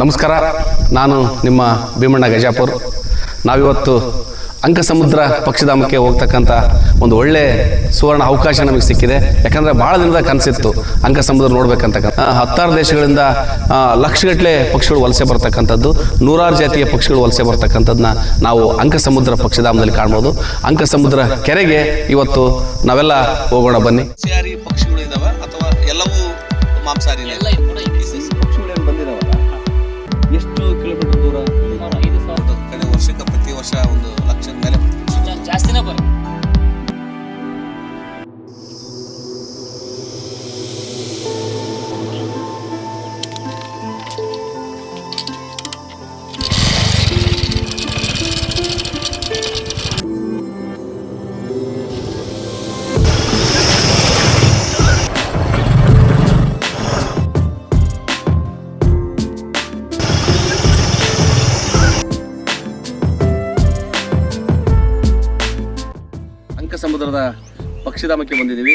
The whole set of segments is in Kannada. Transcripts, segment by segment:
ನಮಸ್ಕಾರ. ನಾನು ನಿಮ್ಮ ಭೀಮಣ್ಣ ಗಜಾಪುರ್. ನಾವಿವತ್ತು ಅಂಕಸಮುದ್ರ ಪಕ್ಷಿಧಾಮಕ್ಕೆ ಹೋಗ್ತಕ್ಕಂಥ ಒಂದು ಒಳ್ಳೆ ಸುವರ್ಣ ಅವಕಾಶ ನಮಗೆ ಸಿಕ್ಕಿದೆ. ಯಾಕಂದರೆ ಭಾಳ ದಿನದ ಕನಸಿತ್ತು ಅಂಕಸಮುದ್ರ ನೋಡ್ಬೇಕಂತಕ್ಕಂಥ. ಹತ್ತಾರು ದೇಶಗಳಿಂದ ಲಕ್ಷಗಟ್ಟಲೆ ಪಕ್ಷಿಗಳು ವಲಸೆ ಬರ್ತಕ್ಕಂಥದ್ದು ನೂರಾರು ಜಾತಿಯ ಪಕ್ಷಿಗಳು ವಲಸೆ ಬರ್ತಕ್ಕಂಥದ್ದನ್ನ ನಾವು ಅಂಕಸಮುದ್ರ ಪಕ್ಷಿಧಾಮದಲ್ಲಿ ಕಾಣ್ಬೋದು. ಅಂಕಸಮುದ್ರ ಕೆರೆಗೆ ಇವತ್ತು ನಾವೆಲ್ಲ ಹೋಗೋಣ ಬನ್ನಿ. ಪಕ್ಷಿಗಳು ಇದಾವೆ ಅಥವಾ ಎಲ್ಲವೂ ಮಾಂಸಾಹಾರಿನೇ? ಪಕ್ಷಿಧಾಮಕ್ಕೆ ಬಂದಿದ್ದೀವಿ.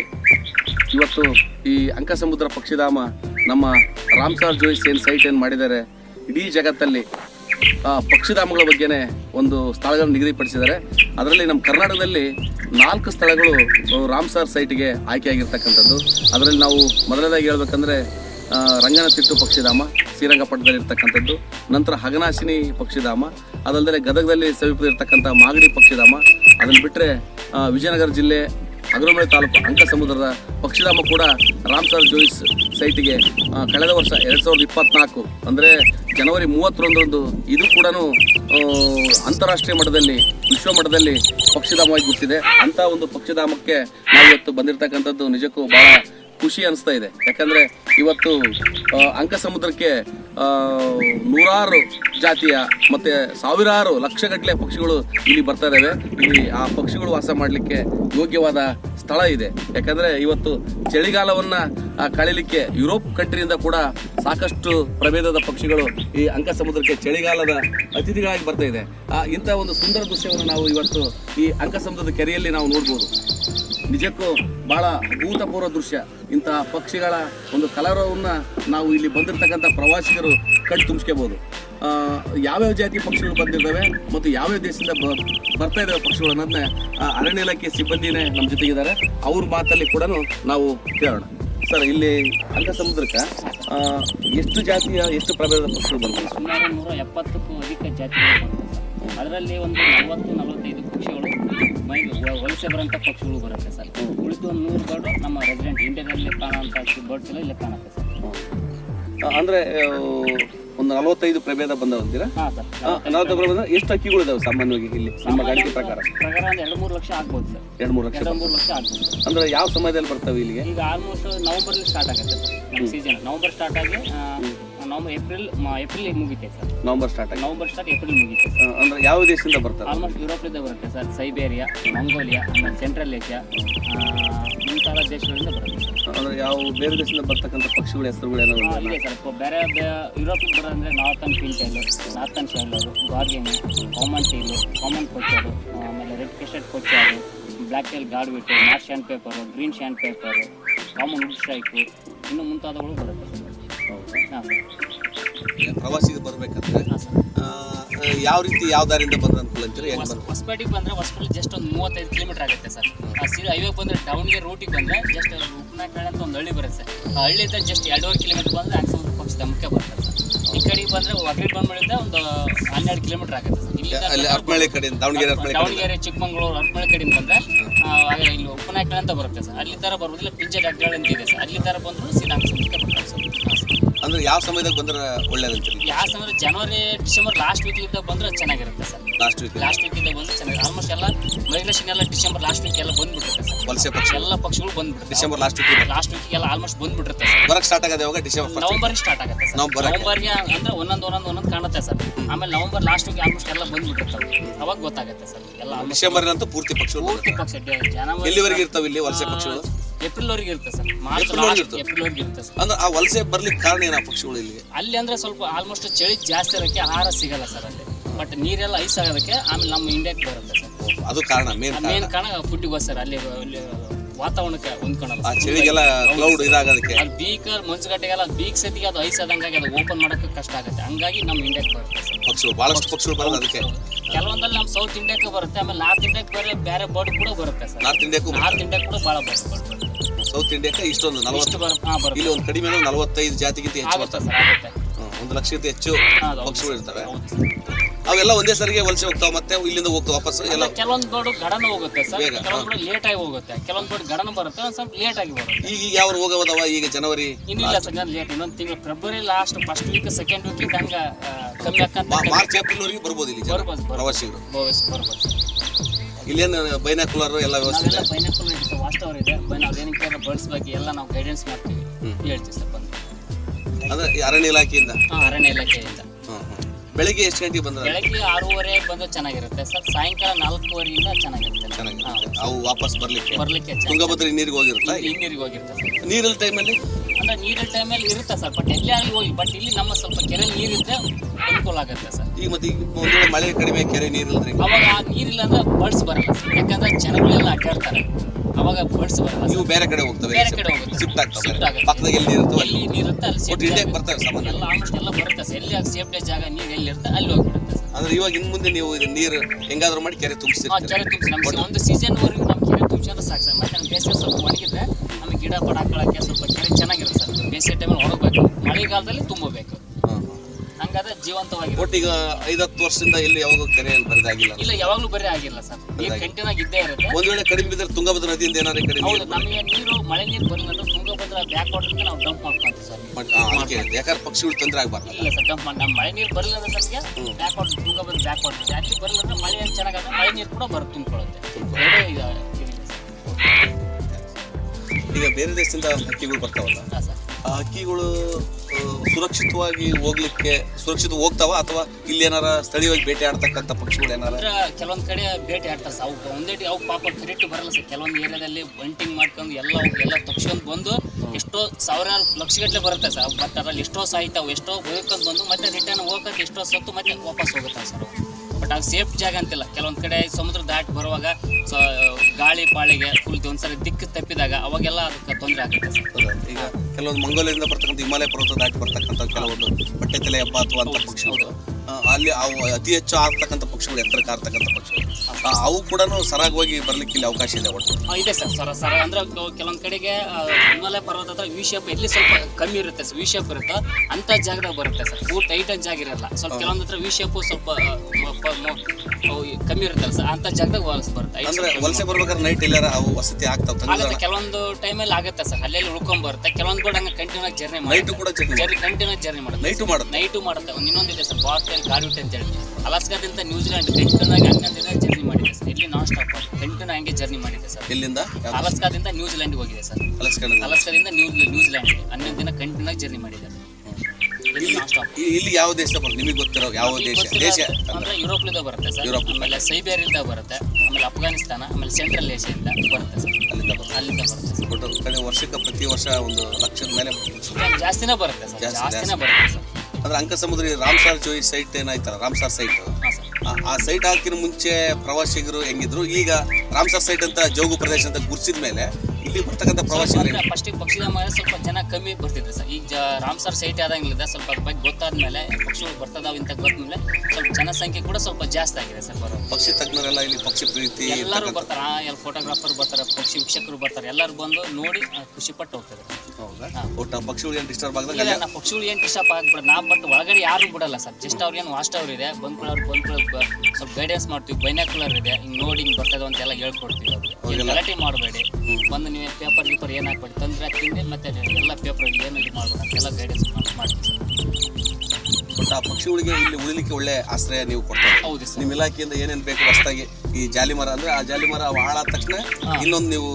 ಇವತ್ತು ಈ ಅಂಕಸಮುದ್ರ ಪಕ್ಷಿಧಾಮ ನಮ್ಮ ರಾಮ್ಸಾರ್ ಜೋಯಿಸ್ ಏನು ಸೈಟ್ ಏನು ಮಾಡಿದ್ದಾರೆ, ಇಡೀ ಜಗತ್ತಲ್ಲಿ ಪಕ್ಷಿಧಾಮಗಳ ಬಗ್ಗೆನೇ ಒಂದು ಸ್ಥಳಗಳನ್ನು ನಿಗದಿಪಡಿಸಿದ್ದಾರೆ. ಅದರಲ್ಲಿ ನಮ್ಮ ಕರ್ನಾಟಕದಲ್ಲಿ ನಾಲ್ಕು ಸ್ಥಳಗಳು ರಾಮ್ ರಾಮ್ಸಾರ್ ಸೈಟ್ಗೆ ಆಯ್ಕೆಯಾಗಿರ್ತಕ್ಕಂಥದ್ದು ಅದರಲ್ಲಿ ನಾವು ಮೊದಲನೇದಾಗಿ ಹೇಳ್ಬೇಕಂದ್ರೆ ರಂಗನತಿಟ್ಟು ಪಕ್ಷಿಧಾಮ ಶ್ರೀರಂಗಪಟ್ಟಣದಲ್ಲಿ ಇರ್ತಕ್ಕಂಥದ್ದು ನಂತರ ಹಗನಾಶಿನಿ ಪಕ್ಷಿಧಾಮ ಅದಲ್ಲದೆ ಗದಗದಲ್ಲಿ ಸಮೀಪದಲ್ಲಿರ್ತಕ್ಕಂಥ ಮಾಗಡಿ ಪಕ್ಷಿಧಾಮ. ಅದನ್ನು ಬಿಟ್ಟರೆ ವಿಜಯನಗರ ಜಿಲ್ಲೆ ಅಗ್ರಮಳೆ ತಾಲೂಕು ಅಂಕ ಸಮುದ್ರದ ಪಕ್ಷಿಧಾಮ ಕೂಡ ರಾಮ್ಸರ್ ಜೋಯಿಸ್ ಸೈಟಿಗೆ ಕಳೆದ ವರ್ಷ ಎರಡು ಸಾವಿರದ ಇಪ್ಪತ್ನಾಲ್ಕು ಅಂದರೆ ಜನವರಿ ಮೂವತ್ತೊಂದರಂದು ಇದು ಕೂಡ ಅಂತಾರಾಷ್ಟ್ರೀಯ ಮಟ್ಟದಲ್ಲಿ ವಿಶ್ವ ಮಟ್ಟದಲ್ಲಿ ಪಕ್ಷಿಧಾಮವಾಗಿ ಗುರುತಿದೆ ಅಂಥ ಒಂದು ಪಕ್ಷಿಧಾಮಕ್ಕೆ ನಾವು ಇವತ್ತು ಬಂದಿರತಕ್ಕಂಥದ್ದು ನಿಜಕ್ಕೂ ಬಹಳ ಖುಷಿ ಅನಿಸ್ತಾ ಇದೆ. ಯಾಕಂದ್ರೆ ಇವತ್ತು ಅಂಕ ಅಂಕಸಮುದ್ರಕ್ಕೆ ಆ, ನೂರಾರು ಜಾತಿಯ ಮತ್ತೆ ಸಾವಿರಾರು ಲಕ್ಷಗಟ್ಟಲೆ ಪಕ್ಷಿಗಳು ಇಲ್ಲಿ ಬರ್ತಾ ಇದ್ದಾವೆ ಇಲ್ಲಿ ಆ ಪಕ್ಷಿಗಳು ವಾಸ ಮಾಡಲಿಕ್ಕೆ ಯೋಗ್ಯವಾದ ಸ್ಥಳ ಇದೆ. ಯಾಕಂದ್ರೆ ಇವತ್ತು ಚಳಿಗಾಲವನ್ನು ಕಳೀಲಿಕ್ಕೆ ಯುರೋಪ್ ಕಂಟ್ರಿಯಿಂದ ಕೂಡ ಸಾಕಷ್ಟು ಪ್ರಭೇದದ ಪಕ್ಷಿಗಳು ಈ ಅಂಕ ಸಮುದ್ರಕ್ಕೆ ಚಳಿಗಾಲದ ಅತಿಥಿಗಳಾಗಿ ಬರ್ತಾ ಇದೆ. ಇಂಥ ಒಂದು ಸುಂದರ ದೃಶ್ಯವನ್ನು ನಾವು ಇವತ್ತು ಈ ಅಂಕ ಸಮುದ್ರದ ಕೆರೆಯಲ್ಲಿ ನಾವು ನೋಡ್ಬೋದು. ನಿಜಕ್ಕೂ ಬಹಳ ಅಭೂತಪೂರ್ವ ದೃಶ್ಯ. ಇಂತಹ ಪಕ್ಷಿಗಳ ಒಂದು ಕಲರವನ್ನ ನಾವು ಇಲ್ಲಿ ಬಂದಿರತಕ್ಕಂಥ ಪ್ರವಾಸಿಗರು ಕಣ್ಣು ತುಂಬಿಸ್ಕೋಬಹುದು ಯಾವ್ಯಾವ ಜಾತಿ ಪಕ್ಷಿಗಳು ಬಂದಿರ್ತವೆ ಮತ್ತು ಯಾವ್ಯಾವ ದೇಶದಿಂದ ಬರ್ತಾ ಇದ್ದಾವೆ ಪಕ್ಷಿಗಳು ಅನ್ನೋದನ್ನ ಅರಣ್ಯ ಇಲಾಖೆ ಸಿಬ್ಬಂದಿನೇ ನಮ್ಮ ಜೊತೆಗಿದ್ದಾರೆ. ಅವ್ರ ಮಾತಲ್ಲಿ ಕೂಡ ನಾವು ಕೇಳೋಣ. ಸರ್, ಇಲ್ಲಿ ಅಂಕ ಸಮುದ್ರಕ್ಕೆ ಎಷ್ಟು ಜಾತಿಯ, ಎಷ್ಟು ಪ್ರಭೇದ ಪಕ್ಷಿಗಳು ಬಂದಿವೆ? ಸುಮಾರು ನೂರ ಎಪ್ಪತ್ತಕ್ಕೂ ಅಧಿಕ ಜಾತಿ ಅದರಲ್ಲಿ ಒಂದು ನಲವತ್ತು ನಲವತ್ತೈದು ಪಕ್ಷಿಗಳು ಮೈ ವ- ವಲಸೆ ಬರೋಂಥ ಪಕ್ಷಿಗಳು ಬರುತ್ತೆ ಸರ್. ಉಳಿದು ಒಂದು ನೂರು ಬರ್ಡು ನಮ್ಮ ರೆಸಿಡೆಂಟ್ ಇಂಡಿಯಾದಲ್ಲಿ ಕಾಣುವಂಥ ಬರ್ಡ್ಸ್ ಎಲ್ಲ ಇಲ್ಲಿ ಕಾಣುತ್ತೆ ಸರ್. ಅಂದ್ರೆ ಒಂದು ನಲವತ್ತೈದು ಪ್ರಭೇದ ಬಂದವಂತೀರಾ ಹಾಂ ಸರ್. ನಲವತ್ತು ಪ್ರಭೇದ ಎಷ್ಟು ಅಕ್ಕಿಗಳು ಇದಾವೆ ಸಾಮಾನ್ಯವಾಗಿ ಇಲ್ಲಿ ನಮ್ಮ ಗಾಡಿಗೆ ಪ್ರಕಾರ? ಪ್ರಕಾರ ಒಂದು ಎರಡು ಮೂರು ಲಕ್ಷ ಆಗ್ಬೋದು ಸರ್. ಎರಡು ಮೂರು ಲಕ್ಷ. ಎರಡು ಮೂರು ಲಕ್ಷ ಆಗ್ಬೋದು ಅಂದ್ರೆ ಯಾವ ಸಮಯದಲ್ಲಿ ಬರ್ತವೆ ಇಲ್ಲಿಗೆ? ಈಗ ಆಲ್ಮೋಸ್ಟ್ ನವಂಬರ್ಲಿ ಸ್ಟಾರ್ಟ್ ಆಗುತ್ತೆ ಸರ್. ಸೀಸನ್ ನವೆಂಬರ್ ಸ್ಟಾರ್ಟ್ ಆಗಿ November April April ಮುಗಿತೆ sir. November start November start April ಮುಗಿತೆ ಅಂದ್ರೆ ಯಾವ ದೇಶದಿಂದ ಬರ್ತಾರೆ? ಆಲ್ಮೋಸ್ಟ್ ಯುರೋಪ್ಲಿಂದ ಬರುತ್ತೆ ಸರ್. ಸೈಬೇರಿಯಾ ಮಂಗೋಲಿಯಾ ಆಮೇಲೆ ಸೆಂಟ್ರಲ್ ಏಷ್ಯಾ ಮುಂತಾದ ದೇಶಗಳಿಂದ ಬರುತ್ತೆ ಅಂದ್ರೆ ಯಾವ ಬೇರೆ ದೇಶದಿಂದ ಬರ್ತಕ್ಕಂಥ ಪಕ್ಷಿಗಳ ಹೆಸರುಗಳು ಏನೋ ಆ, ಇದೆ ಸರ್. ಪ- ಬೇರೆ ಯುರೋಪಿಗೆ ಬರೋದಂದ್ರೆ ನಾರ್ತನ್ ನಾರ್ತ್ ನಾರ್ತನ್ ಶೈಲರು ಗಾರ್ಗಿನಿ ಕಾಮನ್ ಟೀಲು ಕಾಮನ್ ಕೊಚ್ಚರು ಆಮೇಲೆ ರೆಡ್ ಕೆಶೆಟ್ ಕೊಚ್ಚಾರು black tail ಗಾರ್ಡ್ಬಿಟ್ಟು knot sandpiper green sandpiper common wood stork ಇನ್ನು ಮುಂತಾದವುಗಳು ಬರುತ್ತೆ ಸರ್. ಹಾಂ ಸರ್. ಪ್ರವಾಸಿಗರು ಬರ್ಬೇಕಂದ್ರೆ ಹಾಂ ಸರ್. ಆ, ಯಾವ ರೀತಿ ಯಾವ ದಾರಿಯಿಂದ ಬಂದ್ರೆ ಅನುಕೂಲ ಅಂತೀರಿ? ಹೆಂಗ್ ಬಂದ್ರೆ? ಹೊಸಪೇಟೆಗೆ ಬಂದರೆ ಹೊಸಪೇಟೆ ಜಸ್ಟ್ ಒಂದು ಮೂವತ್ತೈದು ಕಿಲೋಮೀಟರ್ ಆಗುತ್ತೆ ಸರ್. ಆ ಸೀದಾ ಹೈವೇಗೆ ಬಂದ್ರೆ ಟೌನ್ಗೆ ರೂಟಿಗೆ ಬಂದ್ರೆ ಜಸ್ಟ್ ಉಪ್ಪನಾಕಳ್ಳಿ ಅಂತ ಒಂದು ಹಳ್ಳಿ ಬರುತ್ತೆ ಸರ್. ಆ ಹಳ್ಳಿಯಿಂದ ಜಸ್ಟ್ ಎರಡೂವರೆ ಕಿಲೋಮೀಟರ್ ಬಂದರೆ ಒಂದು ಪಕ್ಷ ಮುಖ್ಯ ಬರುತ್ತೆ ಸರ್. ಈ ಕಡೆಗೆ ಬಂದ್ರೆ ಒಗ್ರಿ ಬಂದ್ಬಿಡುತ್ತೆ ಒಂದು ಹನ್ನೆರಡು ಕಿಲೋಮೀಟರ್ ಆಗುತ್ತೆ ಸರ್. ಅಲ್ಲಿ ಅರ್ಪಳ್ಳಿ ಕಡೆಯಿಂದ ದಾವಣಗೆರೆ ದಾವಣಗೆರೆ ಚಿಕ್ಕಮಂಗ್ಳೂರು ಹರಪಳ್ಳಿ ಕಡೆಯಿಂದ ಬಂದ್ರೆ ಇಲ್ಲಿ ಉಪ್ಪನಾಕಳ್ಳಿ ಅಂತ ಬರುತ್ತೆ ಸರ್. ಅಲ್ಲಿ ಥರ ಬರೋದಿಲ್ಲ ಪಿಂಚೆ ಡಾಕ್ಟರ್ ಅಂತ ಇದೆ ಸರ್. ಅಲ್ಲಿ ಥರ ಬಂದ್ರು ಸೀದಾ ಅಂಕಸಮುದ್ರಕ್ಕೆ ಬರ್ತಾರೆ ಸರ್. ಅಂದ್ರೆ ಯಾವ ಸಮಯದಾಗ ಬಂದ್ರೆ ಒಳ್ಳೇದಂತೀರಿ ಯಾವ ಸಮಯ? ಜನವರಿ ಡಿಸೆಂಬರ್ ಲಾಸ್ಟ್ ವೀಕ್ ಇದ್ದಾಗ ಬಂದ್ರೆ ಚೆನ್ನಾಗಿರುತ್ತೆ sir. Last week last week ಇದ್ದಾಗ ಬಂದ್ರೆ ಚೆನ್ನಾಗಿ ಆಲ್ಮೋಸ್ಟ್ ಎಲ್ಲ ಮೈಗ್ರೇಷನ್ ಎಲ್ಲ ಡಿಸೆಂಬರ್ ಲಾಸ್ಟ್ ವೀಕ್ ಎಲ್ಲ ಬಂದ್ಬಿಟ್ಟಿರುತ್ತೆ ಸರ್. ವಲಸೆ ಪಕ್ಷ. ಎಲ್ಲ ಪಕ್ಷಗಳು ಬಂದ್ಬಿಡುತ್ತೆ December last week last week ಎಲ್ಲ ಆಲ್ಮೋಸ್ಟ್ ಬಂದ್ಬಿಟ್ಟಿರುತ್ತೆ ಸರ್. ಬರಕ್ ಸ್ಟಾರ್ಟ್ ಆಗದೆ ಯಾವಾಗ? ಡಿಸೆಂಬರ್ ಫಸ್ಟ್ ನವೆಂಬರ್ ಸ್ಟಾರ್ಟ್ ಆಗುತ್ತೆ ಸರ್. ನವೆಂಬರ್ಗೆ ಅಂದ್ರೆ ಒಂದೊಂದು ಒಂದೊಂದು ಒಂದೊಂದು ಕಾಣುತ್ತೆ ಸರ್. ಆಮೇಲೆ ನವೆಂಬರ್ ಲಾಸ್ಟ್ ವೀಕ್ ಆಲ್ಮೋಸ್ಟ್ ಎಲ್ಲ ಬಂದ್ಬಿಟ್ಟಿರ್ತವೆ ಅವಾಗ. ಗೊತ್ತಾಗುತ್ತೆ ಸರ್. ಎಲ್ಲ ಡಿಸೆಂಬರ್ ಅಂತೂ ಪೂರ್ತಿ ಪಕ್ಷಗಳು. ಪೂರ್ತಿ ಪಕ್ಷ. ಜನವರಿ ಎಲ್ಲಿವರೆಗೆ ಇರ್ತಾವೆ ಇಲ್ಲಿ ವಲಸೆ ಪಕ್ಷಿಗಳು? ಏಪ್ರಿಲ್ ವರೆಗೆ ಇರುತ್ತೆ ಸರ್. ಮಾರ್ಚ್ ಏಪ್ರಿಲ್ ವರೆಗೆ ಲಾಸ್ಟ್ ಏಪ್ರಿಲ್ ವರೆಗೆ ಇರುತ್ತೆ ಸರ್. ಅಂದ್ರೆ ಆ ವಲಸೆ ಬರ್ಲಿಕ್ಕೆ ಕಾರಣ ಏನ ಪಕ್ಷಿಗಳು ಇಲ್ಲಿಗೆ? ಅಲ್ಲಿ ಅಂದ್ರೆ ಸ್ವಲ್ಪ ಆಲ್ಮೋಸ್ಟ್ ಚಳಿ ಜಾಸ್ತಿ ಇರೋಕ್ಕೆ ಆಹಾರ ಸಿಗಲ್ಲ ಸರ್ ಅಲ್ಲಿ. ಬಟ್ ನೀರೆಲ್ಲ ಐಸ್ ಆಗೋದಕ್ಕೆ ಆಮೇಲೆ ನಮ್ಮ ಇಂಡಿಯಾಕ್ಕೆ ಬರುತ್ತೆ ಸರ್. ಅದು ಕಾರಣ ಮೇನ್ ಕಾರಣ. ಮೇನ್ ಕಾರಣ ಸರ್ ಅಲ್ಲಿ ಅಲ್ಲಿ ವಾತಾವರಣಕ್ಕೆ ಹೊಂದ್ಕೊಳಲ್ಲ ಆ ಚಳಿಗೆಲ್ಲ ಕ್ಲೌಡ್ ಇದಾಗೋದಕ್ಕೆ. ಅಲ್ಲಿ ಬೀಕ್ ಮಂಜುಗಡ್ಡೆಗೆಲ್ಲ ಬೀಕ್ ಸತಿಗೆ ಅದು ಐಸ್ ಆದಂಗಾಗಿ ಅದು ಓಪನ್ ಮಾಡೋಕೆ ಕಷ್ಟ ಆಗುತ್ತೆ. ಹಂಗಾಗಿ ನಮ್ಮ ಇಂಡಿಯಾಕ್ಕೆ ಬರುತ್ತೆ ಸರ್. ಪಕ್ಷಿಗಳು ಬಹಳಷ್ಟು ಪಕ್ಷಿಗಳು ಬರೋದು ಅದಕ್ಕೆ ಕೆಲವೊಂದಲ್ಲಿ ನಮ್ಮ ಸೌತ್ ಇಂಡಿಯಾಕ್ಕೆ ಬರುತ್ತೆ ಆಮೇಲೆ ನಾರ್ತ್ ಇಂಡಿಯಾಕ್ಕೆ ಬೇರೆ ಬೇರೆ ಬರ್ಡ್ ಕೂಡ ಬರುತ್ತೆ ಸರ್. ನಾರ್ತ್ ಇಂಡಿಯಾಕ್ಕೂ ನಾರ್ತ್ ಇಂಡಿಯಾ ಕೂಡ ಭಾಳ ಬರ್ಡ್ ಬರುತ್ತೆ ಸೌತ್ ಇಂಡಿಯಾಕ್ಕೆ ಇಷ್ಟೊಂದು ಇಷ್ಟು ನಲವತ್ತು ಇಲ್ಲಿ ಒಂದು ಕಡಿಮೆ ನಲವತ್ತೈದು ಜಾತಿಗಿಂತ ಹೆಚ್ಚು ಬರ್ತಾರೆ ಬರ್ತವೆ ಆಗುತ್ತೆ. ಒಂದು ಲಕ್ಷಕ್ಕಿಂತ ಹೆಚ್ಚು ಪಕ್ಷಗಳು ಇರ್ತವೆ. ಅವೆಲ್ಲ ಒಂದೇ ಸರಿಗೆ ವಲಸೆ ಹೋಗ್ತಾವ ಮತ್ತೆ ಇಲ್ಲಿಂದ ಹೋಗ್ತಾವ ವಾಪಸ್ ಎಲ್ಲ ಕೆಲವೊಂದು ಬೋರ್ಡ್ ಗಡನ ಹೋಗುತ್ತೆ ಸರ್ ಕೆಲವೊಂದು ಬೋರ್ಡ್ ಲೇಟ್ ಆಗಿ ಹೋಗುತ್ತೆ. ಕೆಲವೊಂದು ಬೋರ್ಡ್ ಗಡನ ಬರುತ್ತೆ ಒಂದು ಸ್ವಲ್ಪ ಲೇಟ್ ಆಗಿ ಬರುತ್ತೆ. ಈಗ ಈಗ ಯಾವ ಹೋಗವದವ ಈಗ ಜನವರಿ ಇನ್ನಿಲ್ಲ ಸರ್ ಲೇಟ್ ಇನ್ನೊಂದು ತಿಂಗಳು February last first week second week ಆ, ಕಮ್ಮಿ ಆಕ್ಕಂತ ಮಾರ್ಚ್ ಏಪ್ರಿಲ್ ವರೆಗೆ ಬರ್ಬೋದು ಇಲ್ಲಿ ಬರ್ಬೋದು ಪ್ರವಾಸಿಗರು. ಬರ್ಬೋದು. ಇಲ್ಲೇನು ಬೈನಾಕುಲರ್ ಎಲ್ಲ ವ್ಯವಸ್ಥೆ ನಾವೆಲ್ಲ ಇದೆ? ಬೈನಾಕುಲರ್ ಇದೆ ಸರ್ ಇದೆ. ಬೈ ನಾವು ಏನಕ್ಕೆ ಬರ್ಡ್ಸ್ ಬಗ್ಗೆ ಎಲ್ಲ ನಾವು ಗೈಡೆನ್ಸ್ ಮಾಡ್ತೀವಿ. ಹೇಳ್ತೀವಿ ಸರ್ ಬಂದು. ಅಂದ್ರೆ ಅರಣ್ಯ ಇಲಾಖೆಯಿಂದ? ಹಾಂ ಅರಣ್ಯ ಇಲಾಖೆಯಿಂದ. ಬೆಳಿಗ್ಗೆ ಎಷ್ಟು ಗಂಟೆಗೆ ಬಂದ್ರೆ ಬೆಳಗ್ಗೆ ಆರೂವರೆ ಬಂದ್ರೆ ಚೆನ್ನಾಗಿರುತ್ತೆ ಸರ್. ಸಾಯಂಕಾಲ ನಾಲ್ಕೂವರೆಯಿಂದ ಚೆನ್ನಾಗಿರುತ್ತೆ. ಚೆನ್ನಾಗಿರುತ್ತೆ. ಅವು ವಾಪಸ್ ಬರ್ಲಿಕ್ಕೆ? ಬರ್ಲಿಕ್ಕೆ ತುಂಗಭದ್ರಿ ನೀರಿಗೆ ಹೋಗಿರುತ್ತಾ? ನೀರಿಗೆ ಹೋಗಿರುತ್ತೆ ಸರ್. ನೀರಿನ ಟೈಮಲ್ಲಿ? ಅಂದ್ರೆ ನೀರಿನ ಟೈಮಲ್ಲಿ ಇರುತ್ತೆ ಸರ್ ಬಟ್ ಎಲ್ಲೇ ಆಗಲಿ ಹೋಗಿ ಬಟ್ ಇಲ್ಲಿ ನಮ್ಮ ಸ್ವಲ್ಪ ಕೆರೆ ನೀರಿದ್ರೆ ಅನುಕೂಲ ಆಗುತ್ತೆ ಸರ್. ಈಗ ಮತ್ತೆ ಈಗ ಒಂದು ವೇಳೆ ಮಳೆ ಕಡಿಮೆ ಕೆರೆ ನೀರಿಲ್ರಿ ಅವಾಗ ಆ ನೀರಿಲ್ಲ ಅಂದ್ರೆ ಬರ್ಡ್ಸ್ ಬರಲ್ಲ. ಯಾಕಂದ್ರೆ ಜನಗಳೆಲ್ಲ ಅಡ್ಡಾಡ್ತಾರೆ. ಅವಾಗ ಬರ್ಡ್ಸ್ ಬರಲ್ಲ. ನೀವು ಬೇರೆ ಕಡೆ ಹೋಗ್ತವೆ. ಬೇರೆ ಕಡೆ ಹೋಗುತ್ತೆ ಶಿಫ್ಟ್ ಆಗ್ತವೆ. Shift ಆಗುತ್ತೆ. ಪಕ್ಕದಾಗ ಎಲ್ಲಿ ಇರುತ್ತೋ ಅಲ್ಲಿ ಎಲ್ಲಿ ನೀರಿರುತ್ತೆ ಅಲ್ಲಿ ಒಟ್ಟು ಬರ್ತವೆ ಸಾಮಾನ್ಯ ಎಲ್ಲ ಆಲ್ಮೋಸ್ಟ್ ಎಲ್ಲ ಬರುತ್ತೆ. ಸರ್ ಎಲ್ಲಿ ಸೇಫ್ಟಿ ಜಾಗ ನೀರು ಎಲ್ಲಿ ಇರುತ್ತೆ ಅಲ್ಲಿ ಹೋಗ್ಬಿಡುತ್ತೆ. ಸರ್ ಅಂದ್ರೆ ಇವಾಗ ಇನ್ ಮುಂದೆ ನೀವು ಇದು ನೀರು ಹೆಂಗಾದ್ರೂ ಮಾಡಿ ಕೆರೆ ಆ ಕೆರೆ ತುಂಬಿಸಿ. ನಮ್ಗೆ ಒಂದು ಸೀಸನ್ವರೆಗೂ ನಮ್ಮ ಕೆರೆ ತುಂಬಿಸಿದ್ರೆ ಸಾಕು ಸರ್. ಮತ್ತೆ ನಮ್ಮ ಬೇಸಿಗೆ ಸ್ವಲ್ಪ ಒಣಗಿದ್ರೆ ನಮಗೆ ಗಿಡ ಪಡ ಹಾಕೊಳ್ಳೋಕ್ಕೆ ಸ್ವಲ್ಪ ಕೆರೆ ಚೆನ್ನಾಗಿರುತ್ತೆ ಸರ್. ಬೇಸಿಗೆ ಟೈಮಲ್ಲಿ ಒಣಗಬೇಕು. ಮಳೆಗಾಲದಲ್ಲಿ ತುಂಬಬೇಕು. ಹಂಗಾದ್ರೆ ಜೀವಂತವಾಗಿದೆ ಒಟ್ಟು ಈಗ ಐದತ್ತು ವರ್ಷದಿಂದ ಇಲ್ಲಿ ಯಾವಾಗ ಕೆರೆ ಏನು ಆಗಿಲ್ಲ ಇಲ್ಲ ಯಾವಾಗ್ಲೂ ಬರೀ ಆಗಿಲ್ಲ ಸರ್. ಈ ಕಂಟಿನ್ಯೂ ಆಗಿ ಇದ್ದೇ ಇರುತ್ತೆ. ಒಂದ್ ವೇಳೆ ಕಡಿಮೆ ಬಿದ್ದರೆ ತುಂಗಭದ್ರಾ ನದಿಯಿಂದ ಏನಾದ್ರು ಕಡಿಮೆ ಹೌದು ನಮಗೆ ನೀರು ಮಳೆ ನೀರು ಬರಲಿಲ್ಲ ಅಂದ್ರೆ ತುಂಗಭದ್ರಾ ಬ್ಯಾಕ್ ವಾಟರ್ ನಾವು ಡಂಪ್ ಮಾಡ್ಕೊಂತೀವಿ ಸರ್. ಬಟ್ ಅದಕ್ಕೆ. ಯಾಕಂದ್ರೆ ಪಕ್ಷಿಗಳು ತೊಂದರೆ ಆಗಬಾರ್ದು ಇಲ್ಲ ಸರ್ ಡಂಪ್ ಮಾಡಿ ನಮ್ಮ ಮಳೆ ನೀರು ಬರಲಿಲ್ಲ ಅಂದ್ರೆ ನಮಗೆ back water Tungabhadra back water ಜಾಸ್ತಿ ಬರಲಿಲ್ಲ ಅಂದ್ರೆ ಮಳೆ ಏನು ಚೆನ್ನಾಗಾದ್ರೆ ಮಳೆ ನೀರು ಕೂಡ ಬರುತ್ತೆ ತುಂಬಿಕೊಳ್ಳುತ್ತೆ. ಎರಡೇ ಇದಿದೆ ಈಗ ಬೇರೆ ದೇಶದಿಂದ ಹಕ್ಕಿಗಳು ಬರ್ತಾವಲ್ಲ. ಸರ್. ಆ ಹಕ್ಕಿಗಳು ಸುರಕ್ಷಿತವಾಗಿ ಹೋಗ್ಲಿಕ್ಕೆ, ಸುರಕ್ಷಿತ ಹೋಗ್ತಾವ ಅಥವಾ ಇಲ್ಲಿ ಏನಾರ ಸ್ಥಳೀಯವಾಗಿ ಭೇಟಿ ಆಡ್ತಕ್ಕಂಥ ಪಕ್ಷಿಗಳು ಏನಾರ? ಕಡೆ ಭೇಟಿ ಆಡ್ತಾರೆ ಸಾವು ಒಂದೇಟಿ ಒಂದೇ ಅವು ಪಾಪ ಕರೆಕ್ಟ್ ಬರಲ್ಲ ಸರ್. ಕೆಲವೊಂದು ಏರಿಯಾದಲ್ಲಿ ಬಂಟಿಂಗ್ ಮಾಡ್ಕೊಂಡು ಎಲ್ಲ ಎಲ್ಲ ತಪ್ಸ್ಕೊಂಡು ಬಂದು ಎಷ್ಟೋ ಸಾವಿರಾರು ಲಕ್ಷಗಟ್ಟಲೆ ಬರುತ್ತೆ ಸರ್. ಬಟ್ ಅದ್ರಲ್ಲಿ ಎಷ್ಟೋ ಸಾಯ್ತಾವೆ ಎಷ್ಟೋ ಹೋಗಕ್ಕೆ ಬಂದು ಮತ್ತೆ ರಿಟರ್ನ್ ಹೋಗೋಕೆ ಎಷ್ಟೋ ಸತ್ತು ಮತ್ತೆ ವಾಪಸ್ ಹೋಗುತ್ತೆ ಸರ್. ಬಟ್ ಅದು ಸೇಫ್ ಜಾಗ ಅಂತಿಲ್ಲ. ಕೆಲವೊಂದು ಕಡೆ ಸಮುದ್ರ ದಾಟಿ ಬರುವಾಗ ಸೊ ಗಾಳಿ ಪಾಳಿಗೆ ಫುಲ್ ಒಂದ್ಸರಿ ದಿಕ್ಕು ತಪ್ಪಿದಾಗ ಅವಾಗೆಲ್ಲ ಅದಕ್ಕೆ ತೊಂದರೆ ಆಗುತ್ತೆ ಸರ್? ಈಗ ಕೆಲವೊಂದು ಮಂಗೋಲಿಯಿಂದ ಬರ್ತಕ್ಕಂಥ ಹಿಮಾಲಯ ಪರ್ವತ ದಾಟಿ ಬರ್ತಕ್ಕಂಥ ಕೆಲವೊಂದು ಬಟ್ಟೆ ತಲೆ ಹಬ್ಬ ಅಥವಾ ಅಂತ ಪಕ್ಷಿಗಳು. ಅಲ್ಲಿ ಅವು ಅತಿ ಹೆಚ್ಚು ಆಗ್ತಕ್ಕಂಥ ಪಕ್ಷಿಗಳು ಎತ್ತರಕ್ಕೆ ಆಗ್ತಕ್ಕಂಥ ಪಕ್ಷಿಗಳು. ಅವು ಕೂಡ ಸರಾಗವಾಗಿ ಬರ್ಲಿಕ್ಕೆ ಇಲ್ಲಿ ಅವಕಾಶ ಇದೆ ಒಟ್ಟು. ಆ, ಇದೆ ಸರ್ ಸರ ಸರ. ಅಂದ್ರೆ ಕೆಲವೊಂದು ಕಡೆಗೆ ಆ, ಹಿಮಾಲಯ ಪರ್ವತ ಹತ್ರ ವಿ ಶೇಪ್ ಎಲ್ಲಿ ಸ್ವಲ್ಪ ಕಮ್ಮಿ ಇರುತ್ತೆ ಸರ್. ವಿ ಶೇಪ್ ಇರುತ್ತೆ ಅಂತ ಜಾಗದಾಗ ಬರುತ್ತೆ ಸರ್. ಪೂರ್ತಿ ಟೈಟ್ ಜಾಗ ಇರಲ್ಲ. ಸ್ವಲ್ಪ ಕೆಲವೊಂದು ಹತ್ರ ವಿ ಶೇಪ್ ಸ್ವಲ್ಪ ಆ, ಮ- ಪ- ಮ- ಅವು ಕಮ್ಮಿ ಇರುತ್ತಲ್ಲ ಸರ್. ಅಂತ ಜಾಗದಾಗ ವಲಸೆ ಬರುತ್ತೆ. ಐದು ಅಂದ್ರೆ ವಲಸೆ ಬರ್ಬೇಕಾದ್ರೆ ನೈಟ್ ಎಲ್ಲಾರ ಅವು ವಸತಿ ಆಗ್ತಾವ ಆಗುತ್ತೆ. ತಂದ್ರೆ ಕೆಲವೊಂದು ಟೈಮಲ್ಲಿ ಆಗುತ್ತೆ ಸರ್. ಅಲ್ಲೆಲ್ಲಿ ಉಳ್ಕೊಂಡ್ ಬರುತ್ತೆ. ಕೆಲವೊಂದು ಕೂಡ ಹಂಗೆ ಕಂಟಿನ್ಯೂ ಆಗಿ ಜರ್ನಿ ನೈಟ್ ಕೂಡ ಜರ್ನಿ ಜರ್ನಿ ಕಂಟಿನ್ಯೂ ಜರ್ನಿ ಮಾಡುತ್ತೆ. ನೈಟು ಮಾಡುತ್ತೆ. ನೈಟು ಮಾಡುತ್ತೆ. ಒಂದು ಇನ್ನೊಂದಿದೆ ಸರ್. ಬಾರ್ಟೆಲ್ ಗಾರ್ವಿಟ್ ಅಂತ ಹೇಳಿ. ಅಲಾಸ್ಕಾದಿಂದ ನ್ಯೂಜಿಲ್ಯಾಂಡ್ ಕಂಟಿನ್ಯೂ ಆಗಿ ಹನ್ನೊಂದು ದಿನ ಜರ್ನಿ ಮಾಡಿದೆ ಸರ್ ಇಲ್ಲಿ ನಾನ್ ಸ್ಟಾಪ್ ಕಂಟಿನ್ಯೂ ಹಂಗೆ ಜರ್ನಿ ಮಾಡಿದೆ ಸರ್ ಇಲ್ಲಿಂದ ಅಲಾಸ್ಕಾದಿಂದ ನ್ಯೂಜಿಲ್ಯಾಂಡ್ ಹೋಗಿದೆ ಸರ್ ಅಲಸ್ಕಂಡ್ ಅಲಾಸ್ಕಾದಿಂದ ನ್ಯೂ ನ್ಯೂಜಿಲ್ಯಾಂಡ್ ಹನ್ನೊಂದು ದಿನ ಕಂಟಿನ್ಯೂ ಆಗಿ ಜರ್ನಿ ಮಾಡಿದೆ ಇಲ್ಲಿ ನಾನ್ ಸ್ಟಾಪ್ ಇಲ್ಲಿ ಯಾವ ದೇಶ ಬರುತ್ತೆ? ನಿಮಗೆ ಗೊತ್ತಿರೋ ಯಾವ ದೇಶ? ದೇಶ ಅಂದ್ರೆ ಯುರೋಪ್ಲಿಂದ ಬರುತ್ತೆ ಸರ್ ಯುರೋಪ್. ಆಮೇಲೆ ಸೈಬೇರಿಯಿಂದ ಬರುತ್ತೆ. ಆಮೇಲೆ ಅಫ್ಘಾನಿಸ್ತಾನ ಆಮೇಲೆ ಸೆಂಟ್ರಲ್ ಏಷ್ಯಾದಿಂದ ಬರುತ್ತೆ ಸರ್ ಅಲ್ಲಿಂದ ಬರುತ್ತೆ. ಅಲ್ಲಿಂದ ಬರುತ್ತೆ ಸರ್ ಒಟ್ಟು ಕಡೆ ವರ್ಷಕ್ಕೆ ಪ್ರತಿ ವರ್ಷ ಒಂದು ಲಕ್ಷದ ಮೇಲೆ ಜಾಸ್ತಿನೇ ಬರುತ್ತೆ ಸರ್ ಜಾಸ್ತಿ, ಜಾಸ್ತಿನೇ ಬರುತ್ತೆ ಸರ್ ಅಂದ್ರೆ ಅಂಕ ಸಮುದ್ರ ರಾಮ್ಸಾರ್ ಜೋಯಿ ಸೈಟ್ ಏನಾಯ್ತಲ್ಲ ರಾಮ್ಸಾರ್ ಸೈಟ್ ಆ ಸೈಟ್ ಹಾಕಿನ ಮುಂಚೆ ಪ್ರವಾಸಿಗರು ಹೆಂಗಿದ್ರು? ಈಗ ರಾಮ್ಸಾರ್ ಸೈಟ್ ಅಂತ ಜೋಗು ಪ್ರದೇಶ ಅಂತ ಗುರ್ಸಿದ ಮೇಲೆ ಇಲ್ಲಿ ಬರ್ತಕ್ಕಂಥ ಪ್ರವಾಸಿಗರು ಫಸ್ಟ್ ಫಸ್ಟಿಗೆ ಪಕ್ಷಿಧಾಮ ಸ್ವಲ್ಪ ಜನ ಕಮ್ಮಿ ಬರ್ತಿದ್ರು ಸರ್. ಈಗ ರಾಮ್ಸಾರ್ ಸೈಟ್ ಆದಂಗಿಲ್ಲ ಸ್ವಲ್ಪ ಅದ್ರ ಬಗ್ಗೆ ಗೊತ್ತಾದ್ಮೇಲೆ ಪಕ್ಷಿಗಳು ಬರ್ತದಾವ ಅಂತ ಗೊತ್ತಾದ್ಮೇಲೆ ಸ್ವಲ್ಪ ಜನಸಂಖ್ಯೆ ಕೂಡ ಸ್ವಲ್ಪ ಜಾಸ್ತಿ ಆಗಿದೆ ಸರ್ ಬರೋ ಪಕ್ಷಿ ತಜ್ಞರೆಲ್ಲ ಇಲ್ಲಿ ಪಕ್ಷಿ ಪ್ರೀತಿ ಎಲ್ಲರೂ ಬರ್ತಾರೆ. ಎಲ್ಲ ಫೋಟೋಗ್ರಾಫರ್ ಬರ್ತಾರೆ ಪಕ್ಷಿ ವೀಕ್ಷಕರು ಬರ್ತಾರೆ. ಎಲ್ಲರೂ ಬಂದು ನೋಡಿ ಖುಷಿಪಟ್ಟು ಖುಷಿ ಪಟ್ಟು ಹೋಗ್ತಾರೆ. ಒಟ್ಟು ಪಕ್ಷಿಗಳು ಏನು ಡಿಸ್ಟರ್ಬ್ ಆಗದಾಗ ಇಲ್ಲ ಪಕ್ಷಿಗಳು ಏನು ಡಿಸ್ಟರ್ಬ್ ಆಗ್ಬಿಡ ನಾ ಬಟ್ ಒಳಗಡೆ ಯಾರು ಬಿಡಲ್ಲ ಸರ್. ಜಸ್ಟ್ ಅವ್ರಿಗೆ ವಾಸ್ಟ್ ಅವ್ರು ಇದೆ ಬಂದ್ಕೊಳ್ಳೋರು ಬಂದು ಸ್ವಲ್ಪ ಗೈಡೆನ್ಸ್ ಮಾಡ್ತೀವಿ. ಬೈನಾಕ್ಯುಲರ್ ಇದೆ ಹಿಂಗೆ ನೋಡಿ ಹಿಂಗೆ ಬರ್ತದೆ ಅಂತೆಲ್ಲ ಹೇಳ್ಕೊಡ್ತೀವಿ ಅವ್ರಿಗೆ. ಗಲಾಟೆ ಮಾಡಬೇಡಿ. ಬಂದು ನೀವು ಪೇಪರ್ ಗೀಪರ್ ಏನು ಹಾಕ್ಬೇಡಿ. ತಂದ್ರೆ ತಿಂದೆ ಮತ್ತೆ ಎಲ್ಲ ಪೇಪರ್ ಏನು ಇದು ಮಾಡ್ಬೇಡ. ಅಂತೆಲ್ಲ ಗೈಡೆನ್ಸ್ ಮಾಡ್ತೀವಿ. ಬಟ್ ಆ ಪಕ್ಷಿಗಳಿಗೆ ಇಲ್ಲಿ ಉಳಿಲಿಕ್ಕೆ ಒಳ್ಳೆ ಆಶ್ರಯ ನೀವು ಕೊಡ್ತಾರೆ ಹೌದು ಸರ್. ನಿಮ್ಮ ಇಲಾಖೆಯಿಂದ ಏನೇನು ಬೇಕು ಹೊಸದಾಗಿ ಈ ಜಾಲಿ ಮರ ಅಂದ್ರೆ ಆ ಜಾಲಿ ಮರ ಹಾಳಾದ ತಕ್ಷಣ ಇನ್ನೊಂದು ನೀವು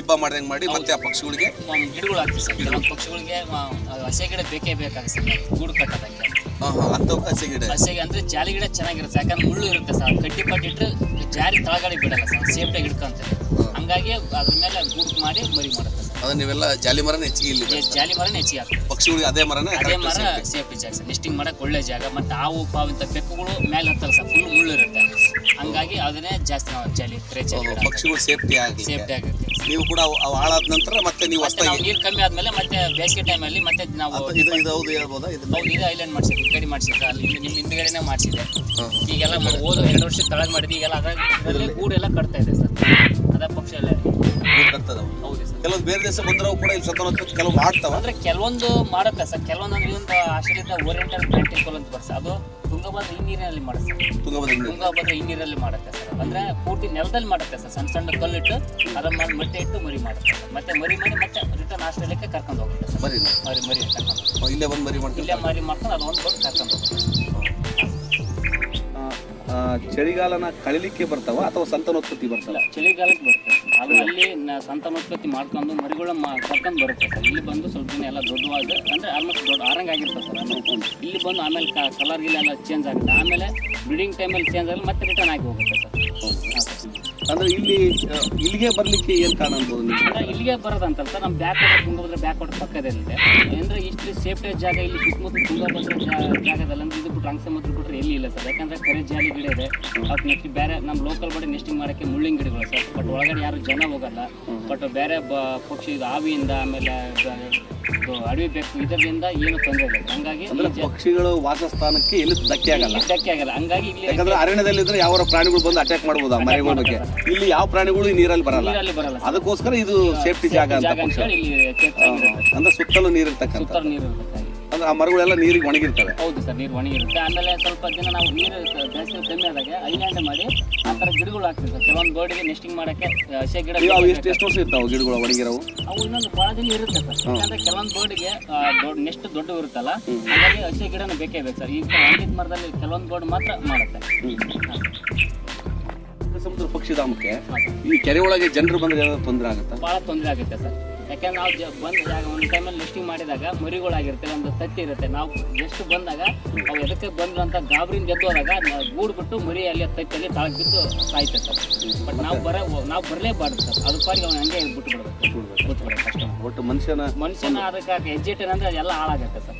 ದಿಬ್ಬ ಮಾಡ್ದಂಗೆ ಮಾಡಿ ಮತ್ತೆ ಆ ಪಕ್ಷಿಗಳಿಗೆ ಗಿಡಗಳು ಹಾಕ್ತೀವಿ ಸರ್. ಕೆಲವೊಂದು ಪಕ್ಷಿಗಳಿಗೆ ಆ, ಹಸೆ ಗಿಡ ಬೇಕೇ ಬೇಕಾಗುತ್ತೆ ಸರ್. ಗೂಡು ಕಟ್ಟೋದಕ್ಕೆ. ಹಾಂ ಹಾಂ ಅಂಥವು ಹಸಿ ಗಿಡ. ಹಸೆಗೆ ಅಂದರೆ ಜಾಲಿ ಗಿಡ ಚೆನ್ನಾಗಿರುತ್ತೆ. ಯಾಕಂದ್ರೆ ಮುಳ್ಳು ಇರುತ್ತೆ ಸರ್. ಕಟ್ಟಿ ಪಟ್ಟಿಟ್ರೆ ಜಾರಿ ತಳಗಡೆ ಬಿಡಲ್ಲ ಸರ್. ಸೇಫ್ಟಾಗಿ ಹಿಡ್ಕೊಂತಾರೆ. ಹಂಗಾಗಿ ಅದ್ರ ಮೇಲೆ ಗೂಡು ಮಾಡಿ ಮರಿ ಮಾಡುತ್ತೆ ಸರ್. ಅದನ್ನ ನೀವೆಲ್ಲ ಜಾಲಿ ಮರನ ಹೆಚ್ಚಿಗೆ ಇಲ್ಲಿ ಜಾಲಿ ಮರನೇ ಹೆಚ್ಚಿಗೆ ಹಾಕ್ತೀವಿ ಪಕ್ಷಿಗಳಿಗೆ ಅದೇ ಮರನ ಅದೇ correct ಮರ safety. ಸೇಫ್ಟಿ ಜಾಗ ಸರ್. ನೆಸ್ಟಿಂಗ್ ಮಾಡಕ್ಕೆ ಒಳ್ಳೆ ಜಾಗ. ಮತ್ತು ಹಾವು ಪಾವು ಇಂಥ ಬೆಕ್ಕುಗಳು ಮೇಲೆ ಹತ್ತಲ್ಲ ಸರ್. ಫುಲ್ ಮುಳ್ಳು ಇರುತ್ತೆ. ಹಂಗಾಗಿ ಅದನ್ನೇ ಜಾಸ್ತಿ ನಾವು ಚಳಿ ಪಕ್ಷಿಗಳು ಸೇಫ್ಟಿ ಆಗಿ ಸೇಫ್ಟಿ ಆಗುತ್ತೆ. ನೀವು ಕೂಡ ಅವು ಹಾಳಾದ ನಂತರ ಮತ್ತೆ ನೀವು ನೀರು ಕಮ್ಮಿ ಆದ್ಮೇಲೆ ಮತ್ತೆ ಬೇಸಿಗೆ ಟೈಮಲ್ಲಿ ಮತ್ತೆ ನಾವು ಇದು ಇದು ಹೌದು ಹೇಳ್ಬೋದಾ? ಇದು ಹೌದು ಇದು ಐಲ್ಯಾಂಡ್ ಮಾಡಿಸಿದ್ವಿ ಈ ಕಡೆ ಮಾಡಿಸಿದ್ರೆ ಅಲ್ಲಿ ನಿಮ್ಮ ಹಿಂದ್ಗಡೆನೇ ಮಾಡಿಸಿದೆ ಈಗೆಲ್ಲ ಓದು ಹೋದ ಎರಡು ವರ್ಷ ತಳಗ್ ಮಾಡಿದ್ವಿ ಈಗೆಲ್ಲ ಅದ್ರಲ್ಲಿ ಗೂಡೆಲ್ಲ ಕಟ್ತಾ ಇದೆ ಸರ್. ಅದ ಪಕ್ಷ ಎಲ್ಲ ಹೌದು ಸರ್ ಕೆಲವು ಬೇರೆ ದೇಶ ಬಂದರೂ ಕೂಡ ಇಲ್ಲಿ ಸಂತಾನೋತ್ಪತ್ತಿ ಕೆಲವು ಮಾಡ್ತಾವ. ಅಂದ್ರೆ ಕೆಲವೊಂದು ಮಾಡುತ್ತೆ ಸರ್. ಕೆಲವೊಂದು ಅಂದ್ರೆ ಒಂದು ಆಸ್ಟ್ರೇಲಿಯಾದ ಓರಿಯೆಂಟಲ್ ಪ್ರಾಕ್ಟಿಕಲ್ ಅಂತ ಬರ್ಸ ಅದು ತುಂಗಭದ್ರ ಈ ನೀರಿನಲ್ಲಿ ಮಾಡುತ್ತೆ ತುಂಗಭದ್ರ ತುಂಗಭದ್ರ ಈ ನೀರಲ್ಲಿ ಮಾಡುತ್ತೆ ಸರ್. ಅಂದ್ರೆ ಪೂರ್ತಿ ನೆಲದಲ್ಲಿ ಮಾಡುತ್ತೆ ಸರ್. ಸಣ್ಣ ಸಣ್ಣ ಕಲ್ಲಿಟ್ಟು ಅದನ್ನ ಮಾಡಿ ಮೊಟ್ಟೆ ಇಟ್ಟು ಮರಿ ಮಾಡುತ್ತೆ ಮತ್ತೆ ಮರಿ ಮಾಡಿ ಮತ್ತೆ ರಿಟರ್ನ್ ಆಸ್ಟ್ರೇಲಿಯಾಕ್ಕೆ ಕರ್ಕೊಂಡು ಹೋಗುತ್ತೆ ಸರ್. ಬರೀ ಮರಿ ಮರಿ ಕರ್ಕೊಂಡು. ಇಲ್ಲೇ ಬಂದು ಮರಿ ಮಾಡ್ತಾರೆ. ಇಲ್ಲೇ ಮರಿ ಮಾಡ್ಕೊಂಡು ಅದೊಂದು ಬಂದು ಕರ್ಕೊಂಡು ಹೋಗುತ್ತೆ ಚಳಿಗಾಲನ ಕಳಿಲಿಕ್ಕೆ ಬರ್ತಾವ ಅಥವಾ ಸಂತಾನೋತ್ಪತ್ತಿ ಬರ್ತಾವ? ಚಳಿಗಾಲಕ್ಕೆ ಬರ್ತವೆ ಅದು ಅಲ್ಲಿ ಸಂತಾನೋತ್ಪತ್ತಿ ಮಾಡ್ಕೊಂಡು ಮರಿಗಳ ಕರ್ಕೊಂಡು ಬರುತ್ತೆ ಸರ್. ಇಲ್ಲಿ ಬಂದು ಸ್ವಲ್ಪ ದಿನ ಎಲ್ಲ ದೊಡ್ಡವಾದ ಅಂದ್ರೆ ಆಲ್ಮೋಸ್ಟ್ ದೊಡ್ಡ ಆರಂಗ್ ಆಗಿರ್ತದೆ ಸರ್ ಇಲ್ಲಿ ಬಂದು ಆಮೇಲೆ ಕಲರ್ ಗಿಲ್ಲ ಎಲ್ಲ ಚೇಂಜ್ ಆಗುತ್ತೆ. ಆಮೇಲೆ ಬ್ರೀಡಿಂಗ್ ಟೈಮಲ್ಲಿ ಚೇಂಜ್ ಆಗಲಿ ಮತ್ತೆ ರಿಟರ್ನ್ ಆಗಿ ಹೋಗುತ್ತೆ ಸರ್. ಅಂದ್ರೆ ಇಲ್ಲಿ ಇಲ್ಲಿಗೆ ಬರ್ಲಿಕ್ಕೆ ಏನ್ ಕಾರಣ ಅನ್ಬೋದು ಅಂದ್ರೆ ಇಲ್ಲಿಗೆ ಬರೋದಂತಲ್ಲ ಸರ್ ನಮ್ಮ back water Tungabhadra back water ಪಕ್ಕದಲ್ಲಿದೆ ಅಂದ್ರೆ ಇಷ್ಟು ಸೇಫ್ಟಿ ಜಾಗ ಇಲ್ಲಿ ಸುತ್ತಮುತ್ತ ತುಂಗಭದ್ರ ಜಾಗದಲ್ಲಿ ಅಂದ್ರೆ ಇದು ಬಿಟ್ಟು ಸಮುದ್ರ ಬಿಟ್ಟರೆ ಎಲ್ಲಿ ಇಲ್ಲ ಸರ್. ಯಾಕಂದ್ರೆ ಕರೆ ಜಾಲಿ ಗಿಡ ಇದೆ. ಅವ್ಕೆ ನೆಕ್ಸ್ಟ್ ಬೇರೆ ನಮ್ಮ ಲೋಕಲ್ ಬಡಿ ನೆಸ್ಟಿಂಗ್ ಮಾಡೋಕ್ಕೆ ಮುಳ್ಳಿನ ಗಿಡಗಳು ಸರ್. ಬಟ್ ಒಳಗಡೆ ಯಾರು ಜನ ಹೋಗಲ್ಲ. ಬಟ್ ಬೇರೆ ಬ ಪಕ್ಷಿ ಇದು ಆವಿಯಿಂದ ಆಮೇಲೆ ಅಡವಿ ಬೇಕು ಇದರಿಂದ ಏನು ತೊಂದರೆ ಇಲ್ಲ. ಹಂಗಾಗಿ ಪಕ್ಷಿಗಳು ವಾಸಸ್ಥಾನಕ್ಕೆ ಎಲ್ಲಿ ಧಕ್ಕೆ ಆಗಲ್ಲ. ಧಕ್ಕೆ ಆಗಲ್ಲ. ಹಂಗಾಗಿ ಇಲ್ಲಿ ಯಾಕಂದ್ರೆ ಅರಣ್ಯದಲ್ಲಿದ್ರೆ ಯಾವ ಪ್ರಾಣಿಗಳು ಬಂದು ಅಟ್ಯಾಕ್ ಮಾಡಬಹುದು ಬಗ್ಗೆ ಇಲ್ಲಿ ಯಾವ ಪ್ರಾಣಿಗಳು ಈ ನೀರಲ್ಲಿ ಬರಲ್ಲ. ನೀರಲ್ಲಿ ಬರಲ್ಲ ಸರ್. ಅದಕ್ಕೋಸ್ಕರ ಇದು ಸೇಫ್ಟಿ ಜಾಗ ಅಂತ ಜಾಗ ಅಂತ ಪಕ್ಷಿ ಹೇಳಿ ಇಲ್ಲಿ ಅಂದ್ರೆ ಸುತ್ತಲೂ ನೀರು ಇರ್ತಕ್ಕಂಥ ಸುತ್ತಲೂ ನೀರು ಇರುತ್ತೆ ಅಂದ್ರೆ ಆ ಮರಗಳೆಲ್ಲ ನೀರಿಗೆ ಒಣಗಿರ್ತವೆ. ಹೌದು ಸರ್ ನೀರು ಒಣಗಿರುತ್ತೆ. ಆಮೇಲೆ ಸ್ವಲ್ಪ ದಿನ ನಾವು ನೀರು ಬೇಸಿಗೆ ಕಮ್ಮಿ ಆದಾಗ ಐಲ್ಯಾಂಡ್ ಮಾಡಿ ಆ ಥರ ಗಿಡಗಳು ಹಾಕ್ತೀವಿ ಸರ್. ಕೆಲವೊಂದು ಬೋರ್ಡಿಗೆ ನೆಸ್ಟಿಂಗ್ ಮಾಡೋಕ್ಕೆ ಹಸೆ ಗಿಡ ಇವು ಅವು ಎಷ್ಟು ಎಷ್ಟು ವರ್ಷ ಇರ್ತಾವೆ ಗಿಡಗಳು ಒಣಗಿರವು? ಅವು ಇನ್ನೊಂದು ಭಾಳ ದಿನ ಇರುತ್ತೆ ಸರ್. ಯಾಕಂದ್ರೆ ಕೆಲವೊಂದು ಬೋರ್ಡ್ಗೆ ದೊಡ್ಡ ನೆಸ್ಟ್ ದೊಡ್ಡ ಇರುತ್ತಲ್ಲ ಹಾಗಾಗಿ ಹಸಿ ಗಿಡನ ಬೇಕೇ ಬೇಕು ಸರ್. ಈಗ ಒಣಗಿದ ಮರದಲ್ಲಿ ಕೆಲವೊಂದು ಬೋರ್ಡ್ ಮಾತ್ರ ಮಾಡುತ್ತೆ. ಸಮುದ್ರ ಪಕ್ಷಿಧಾಮಕ್ಕೆ ಈ ಕೆರೆ ಒಳಗೆ ಜನರು ಬಂದ್ರೆ ಏನಾದ್ರು ತೊಂದರೆ ಆಗುತ್ತಾ? ಭಾಳ ತೊಂದರೆ ಆಗುತ್ತೆ ಸರ್. ಯಾಕಂದ್ರೆ ನಾವು ಜ ಬಂದು ಜಾಗ ಒಂದು ಟೈಮಲ್ಲಿ ಲಿಸ್ಟಿಂಗ್ ಮಾಡಿದಾಗ ಮರಿಗಳಾಗಿರುತ್ತೆ ಒಂದು ತತ್ತಿ ಇರುತ್ತೆ. ನಾವು ಎಷ್ಟು ಬಂದಾಗ ಅವು ಎದಕ್ಕೆ ಬಂದ್ರು ಅಂತ ಗಾಬರಿಂದ ಎದ್ದು ಹೋದಾಗ ನಾವು ಗೂಡು ಬಿಟ್ಟು ಮರಿ ಅಲ್ಲಿ ತತ್ತಿಯಲ್ಲಿ ತಾಳಕ್ಕೆ ಬಿದ್ದು ಸಾಯ್ತೆ ಸರ್. ಬಟ್ ನಾವು ಬರ ನಾವು ಬರಲೇಬಾರ್ದು ಸರ್. ಅದು ಪಾಡಿಗೆ ಅವ್ನು ಹಂಗೆ ಬಿಟ್ಟು ಬಿಡ್ಬೇಕು. ಅಷ್ಟೇ ಒಟ್ಟು ಮನುಷ್ಯನ ಮನುಷ್ಯನ ಅದಕ್ಕೆ ಹೆಜ್ಜೆಟ್ ಅಂದ್ರೆ ಅದೆಲ್ಲ ಹಾಳಾಗುತ್ತೆ ಸರ್.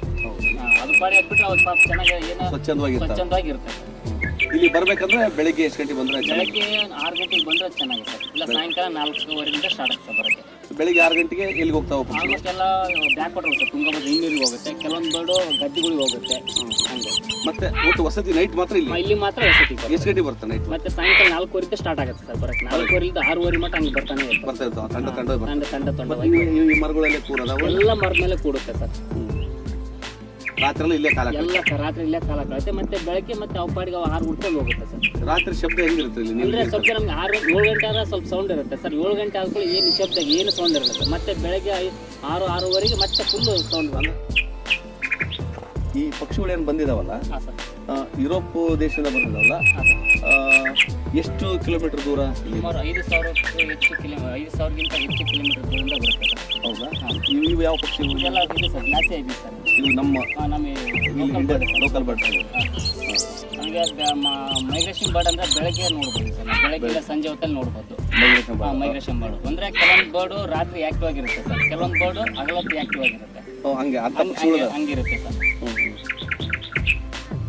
ಅದು ಪಾಡಿ ಹಾಕ್ಬಿಟ್ಟು ಅವ್ರು ಪಾಪ ಚೆನ್ನಾಗಿ ಏನೋ ಸ್ವಚ್ಛಂದವಾಗಿ ಸ್ವಚ್ಛಂದವಾಗಿರುತ್ತೆ ಇಲ್ಲಿ ಬರ್ಬೇಕಂದ್ರೆ ಬೆಳಿಗ್ಗೆ ಎಷ್ಟು ಗಂಟೆ ಬಂದ್ರೆ ಚೆನ್ನಾಗಿ? ಬೆಳಗ್ಗೆ ಆರು ಗಂಟೆಗೆ ಬಂದ್ರೆ ಚೆನ್ನಾಗಿದೆ ಸರ್ ಇಲ್ಲ ಸಾಯಂಕಾಲ ನಾಲ್ಕೂವರೆಯಿಂದ ಸ್ಟಾರ್ಟ್ ಆಗ್ತದೆ ಬರೋಕ್ಕೆ ಬೆಳಿಗ್ಗೆ ಆರು ಗಂಟೆಗೆ ಎಲ್ಲಿಗೆ ಹೋಗ್ತಾ ಪಕ್ಷಿ ಆಲ್ಮೋಸ್ಟ್ ಎಲ್ಲ ಬ್ಯಾಕ್ ವಾಟರ್ ಹೋಗುತ್ತೆ ತುಂಗಭದ್ರ ಹಿನ್ನೀರಿಗೆ ಹೋಗುತ್ತೆ ಕೆಲವೊಂದು ಬರ್ಡು ಗದ್ದೆಗಳಿಗೆ ಹೋಗುತ್ತೆ. ಹಂಗೆ. ಮತ್ತೆ ಒಟ್ಟು ವಸತಿ ನೈಟ್ ಮಾತ್ರ ಇಲ್ಲಿ? ಇಲ್ಲಿ ಮಾತ್ರ ವಸತಿ ಬರುತ್ತೆ. ಎಷ್ಟು ಗಂಟೆ ಬರ್ತಾನೆ ನೈಟ್ ಮತ್ತೆ ಸಾಯಂಕಾಲ ನಾಲ್ಕುವರೆಯಿಂದ ಸ್ಟಾರ್ಟ್ ಆಗುತ್ತೆ ಸರ್ ಬರಕ್ಕೆ. ನಾಲ್ಕೂವರೆಯಿಂದ ಆರೂವರೆ ಮಟ್ಟ ಹಂಗೆ ಬರ್ತಾನೆ ಇರುತ್ತೆ. ಬರ್ತಾ ಇರ್ತಾವ ತಂಡ ತಂಡ ತಂಡ ತಂಡ ತಂಡ ಮರಗಳೆಲ್ಲ ಕೂಡ ಎಲ್ಲ ಮರದ ಮೇಲೆ ಕೂಡುತ್ತೆ ಸರ್ ರಾತ್ರಿ ಎಲ್ಲ ಇಲ್ಲೇ ಕಾಲ ಇಲ್ಲ ಎಲ್ಲ ಕ- ರಾತ್ರಿ ಇಲ್ಲೇ ಕಾಲ ಕಳುತ್ತೆ ಮತ್ತೆ ಬೆಳಗ್ಗೆ ಮತ್ತೆ ಅವು ಪಾಡಿಗೆ ಅವು ಹಾರು ಉಡ್ಕೊಂಡು ಹೋಗುತ್ತೆ ಸರ್. ರಾತ್ರಿ ಶಬ್ದ ಹೆಂಗಿರುತ್ತೆ ಇಲ್ಲಿ ಅಂದ್ರೆ ನೀವು ಸ್ವಲ್ಪ ನಮ್ಗೆ ಆರು ಏಳು ಗಂಟೆ ಆದ್ರೆ ಸ್ವಲ್ಪ ಸೌಂಡ್ ಇರುತ್ತೆ ಸರ್. ಏಳು ಗಂಟೆ ಆದ್ಕೊಳ್ಳಿ ಏನು ಶಬ್ದ ಏನು ಸೌಂಡ್ ಇರುತ್ತೆ ಸರ್. ಮತ್ತೆ ಬೆಳಗ್ಗೆ ಐ- ಆರು ಆರೂವರೆಗೆ ಮತ್ತೆ ಫುಲ್ ಸೌಂಡ್ ಬಂದು. ಈ ಪಕ್ಷಿಗಳು ಏನು ಬಂದಿದಾವಲ್ಲ? ಹಾಂ ಸರ್. ಆ, ಯುರೋಪ್ ದೇಶದಿಂದ ಬಂದಿದಾವಲ್ಲ? ಹಾಂ ಸರ್. ಆ, ಎಷ್ಟು ಕಿಲೋಮೀಟರ್ ದೂರ ಇಲ್ಲಿ? ಸುಮಾರು ಐದು ಸಾವಿರಕ್ಕೂ ಹೆಚ್ಚು ಕಿಲೋ ಐದು ಸಾವಿರಕ್ಕಿಂತ ಹೆಚ್ಚು ಕಿಲೋಮೀಟರ್ ದೂರದಿಂದ ಬರುತ್ತೆ ಸರ್. ಹೌದಾ? ಇವು ಯಾವ ಪಕ್ಷಿಗಳು ಇದೆಲ್ಲ ಇದೆ ಸರ್. ಜಾಸ್ತಿ ಆಗಿದೆ ಸರ್. ಇವು ನಮ್ಮ ಲೋಕಲ್ ಬರ್ಡ್ ನಮಗೆ ಮೈಗ್ರೇಷನ್ ಬರ್ಡ್ ಅಂದ್ರೆ ಬೆಳಗ್ಗೆ ನೋಡ್ಬೋದು ಸರ್ ಬೆಳಗ್ಗೆ. ಇಲ್ಲ ಸಂಜೆ ಹೊತ್ತಲ್ಲಿ ನೋಡ್ಬೋದು. ಮೈಗ್ರೇಷನ್ ಬರ್ಡ್ ಅಂದ್ರೆ ಕೆಲವೊಂದು ಬರ್ಡು ರಾತ್ರಿ ಆಕ್ಟಿವ್ ಆಗಿರುತ್ತೆ ಸರ್ ಕೆಲವೊಂದು ಬರ್ಡು ಹಗಲೊತ್ತು ಆಕ್ಟಿವ್ ಆಗಿರುತ್ತೆ. ಹಂಗೆ- ಹಂಗಿರುತ್ತೆ ಸರ್.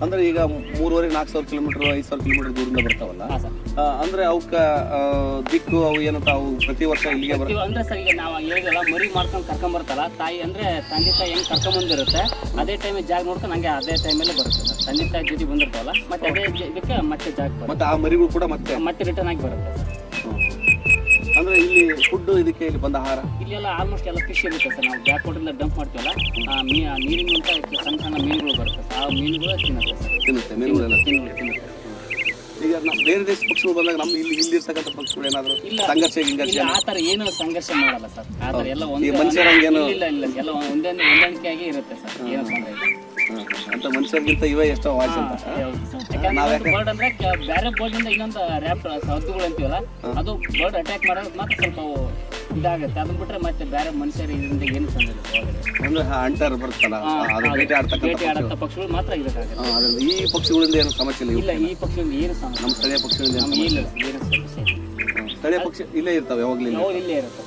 ಅಂದ್ರೆ ಈಗ ಮೂರುವರೆ ನಾಲ್ಕು ಸಾವಿರ ಕಿಲೋಮೀಟರ್ ಐದು ಸಾವಿರ ಕಿಲೋಮೀಟರ್ ದೂರದಿಂದ ಬರ್ತಾವಲ್ಲ ಅಂದ್ರೆ ಅವಕ್ಕ ದಿಕ್ಕು ಅವು ಏನಂತ ಅವು ಪ್ರತಿ ವರ್ಷ ಇಲ್ಲಿಗೆ ಬರ್ತೀವಿ ಅಂದ್ರೆ ಸರ್ ಈಗ ನಾವು ಹೇಳಿದಲ್ಲ ಮರಿ ಮಾಡ್ಕೊಂಡು ಕರ್ಕೊಂಡ್ ಬರ್ತಲ್ಲ ತಾಯಿ ಅಂದ್ರೆ ತಂದೆ ತಾಯಿ ಹೆಂಗ್ ಕರ್ಕೊಂಡ್ ಬಂದಿರುತ್ತೆ ಅದೇ ಟೈಮ್ ಜಾಗ ನೋಡ್ಕೊಂಡು ಹಂಗೆ ಅದೇ ಟೈಮಲ್ಲಿ ಬರುತ್ತೆ ತಂದೆ ತಾಯಿ ಜೊತೆ ಬಂದಿರ್ತಾವಲ್ಲ ಮತ್ತೆ ಅದೇ ಇದಕ್ಕೆ ಮತ್ತೆ ಜಾಗ ಮತ್ತೆ ಆ ಮರಿಗಳು ಕೂಡ ಮತ್ತೆ ಮತ್ತೆ ರಿಟರ್ನ್ ಆಗಿ ಬರುತ್ತೆ ಫುಡ್ ಇದಕ್ಕೆ ಇಲ್ಲಿ ಬಂದ ಆಹಾರ? ಇಲ್ಲೆಲ್ಲ ಆಲ್ಮೋಸ್ಟ್ ಎಲ್ಲ ಫಿಶ್ ಇರುತ್ತೆ ಸರ್. ನಾವು ಬ್ಯಾಕ್ ವಾಟರಿಂದ ಡಂಪ್ ಮಾಡ್ತೀವಲ್ಲ ಆ ಮೀ ಆ ನೀರಿನಿಂದ ಸಣ್ಣ ಸಣ್ಣ ಮೀನುಗಳು ಬರುತ್ತೆ ಸರ್. ಆ ಮೀನುಗಳು ತಿನ್ನುತ್ತೆ ಸರ್. ತಿನ್ನುತ್ತೆ ಮೀನುಗಳೆಲ್ಲ ತಿನ್ನುತ್ತೆ. ತಿನ್ನುತ್ತೆ ಈಗ ನಾವು ಬೇರೆ ದೇಶ ಪಕ್ಷಗಳು ಬಂದಾಗ ನಮ್ಮ ಇಲ್ಲಿ ಇಲ್ಲಿ ಇರ್ತಕ್ಕಂಥ ಪಕ್ಷಗಳು ಏನಾದ್ರು ಇಲ್ಲ. ಸಂಘರ್ಷ ಗಿಂಘರ್ಷ ಇಲ್ಲ ಆ ಥರ ಏನು ಸಂಘರ್ಷ ಮಾಡಲ್ಲ ಸರ್. ಆ ಥರ ಎಲ್ಲ ಒಂದೇ ಮನುಷ್ಯರಂಗೇನು ಇಲ್ಲ ಇಲ್ಲ ಎಲ್ಲ ಒಂದೇ ಹೊಂದಾಣಿಕೆಯಾಗಿ ಇರುತ್ತೆ ಸರ್. ಏನು ತೊಂದರೆ ಇಲ್ಲ. ಅಂತ ಮನುಷ್ಯರಿಗಿಂತ ಇವೇ ಎಷ್ಟೋ ವಾಯ್ಸ್ ಅಂತ. ಬರ್ಡ್ ಅಂದ್ರೆ ಕ- ಬೇರೆ ಬರ್ಡ್ ಇಂದ ಇನ್ನೊಂದು ರ್ಯಾಪ್ ಹದ್ದುಗಳು ಅಂತೀವಲ್ಲ ಅದು ಬರ್ಡ್ ಅಟ್ಯಾಕ್ ಮಾಡೋದು ಮಾತ್ರ ಸ್ವಲ್ಪ ಅವು ಇದಾಗುತ್ತೆ. ಅದನ್ನ ಬಿಟ್ರೆ ಮತ್ತೆ ಬೇರೆ ಮನುಷ್ಯರ ಇದರಿಂದ ಏನು ತೊಂದರೆ ಇಲ್ಲ ಒಳಗಡೆ. ಅಂದ್ರೆ ಅಂಟರ್ ಬರುತ್ತಲ್ಲ ಅದು. ಬೇಟೆ ಆಡ್ತಕ್ಕಂಥ ಬೇಟೆ ಪಕ್ಷಿಗಳು. ಪಕ್ಷಿಗಳು ಮಾತ್ರ ಇದಕ್ಕಾಗುತ್ತೆ ಹಾ, ಈ ಪಕ್ಷಿಗಳಿಂದ ಏನು ಸಮಸ್ಯೆ ಇಲ್ಲ ಇಲ್ಲ ಈ ಪಕ್ಷಿಯಿಂದ ಏನು ಸಮಸ್ಯೆ ನಮ್ಮ ಸ್ಥಳೀಯ ಪಕ್ಷಿಗಳಿಂದ ಏನು ನಮ್ಗೆ ಸಮಸ್ಯೆ ಇಲ್ಲ ಏನು ಸಮಸ್ಯೆ ಇಲ್ಲ. ಸ್ಥಳೀಯ ಪಕ್ಷಿ ಇಲ್ಲೇ ಇರ್ತಾವೆ ಯಾವಾಗಲೂ ಇಲ್ಲ ಯಾವಾಗ ಇಲ್ಲೇ ಇರುತ್ತೆ.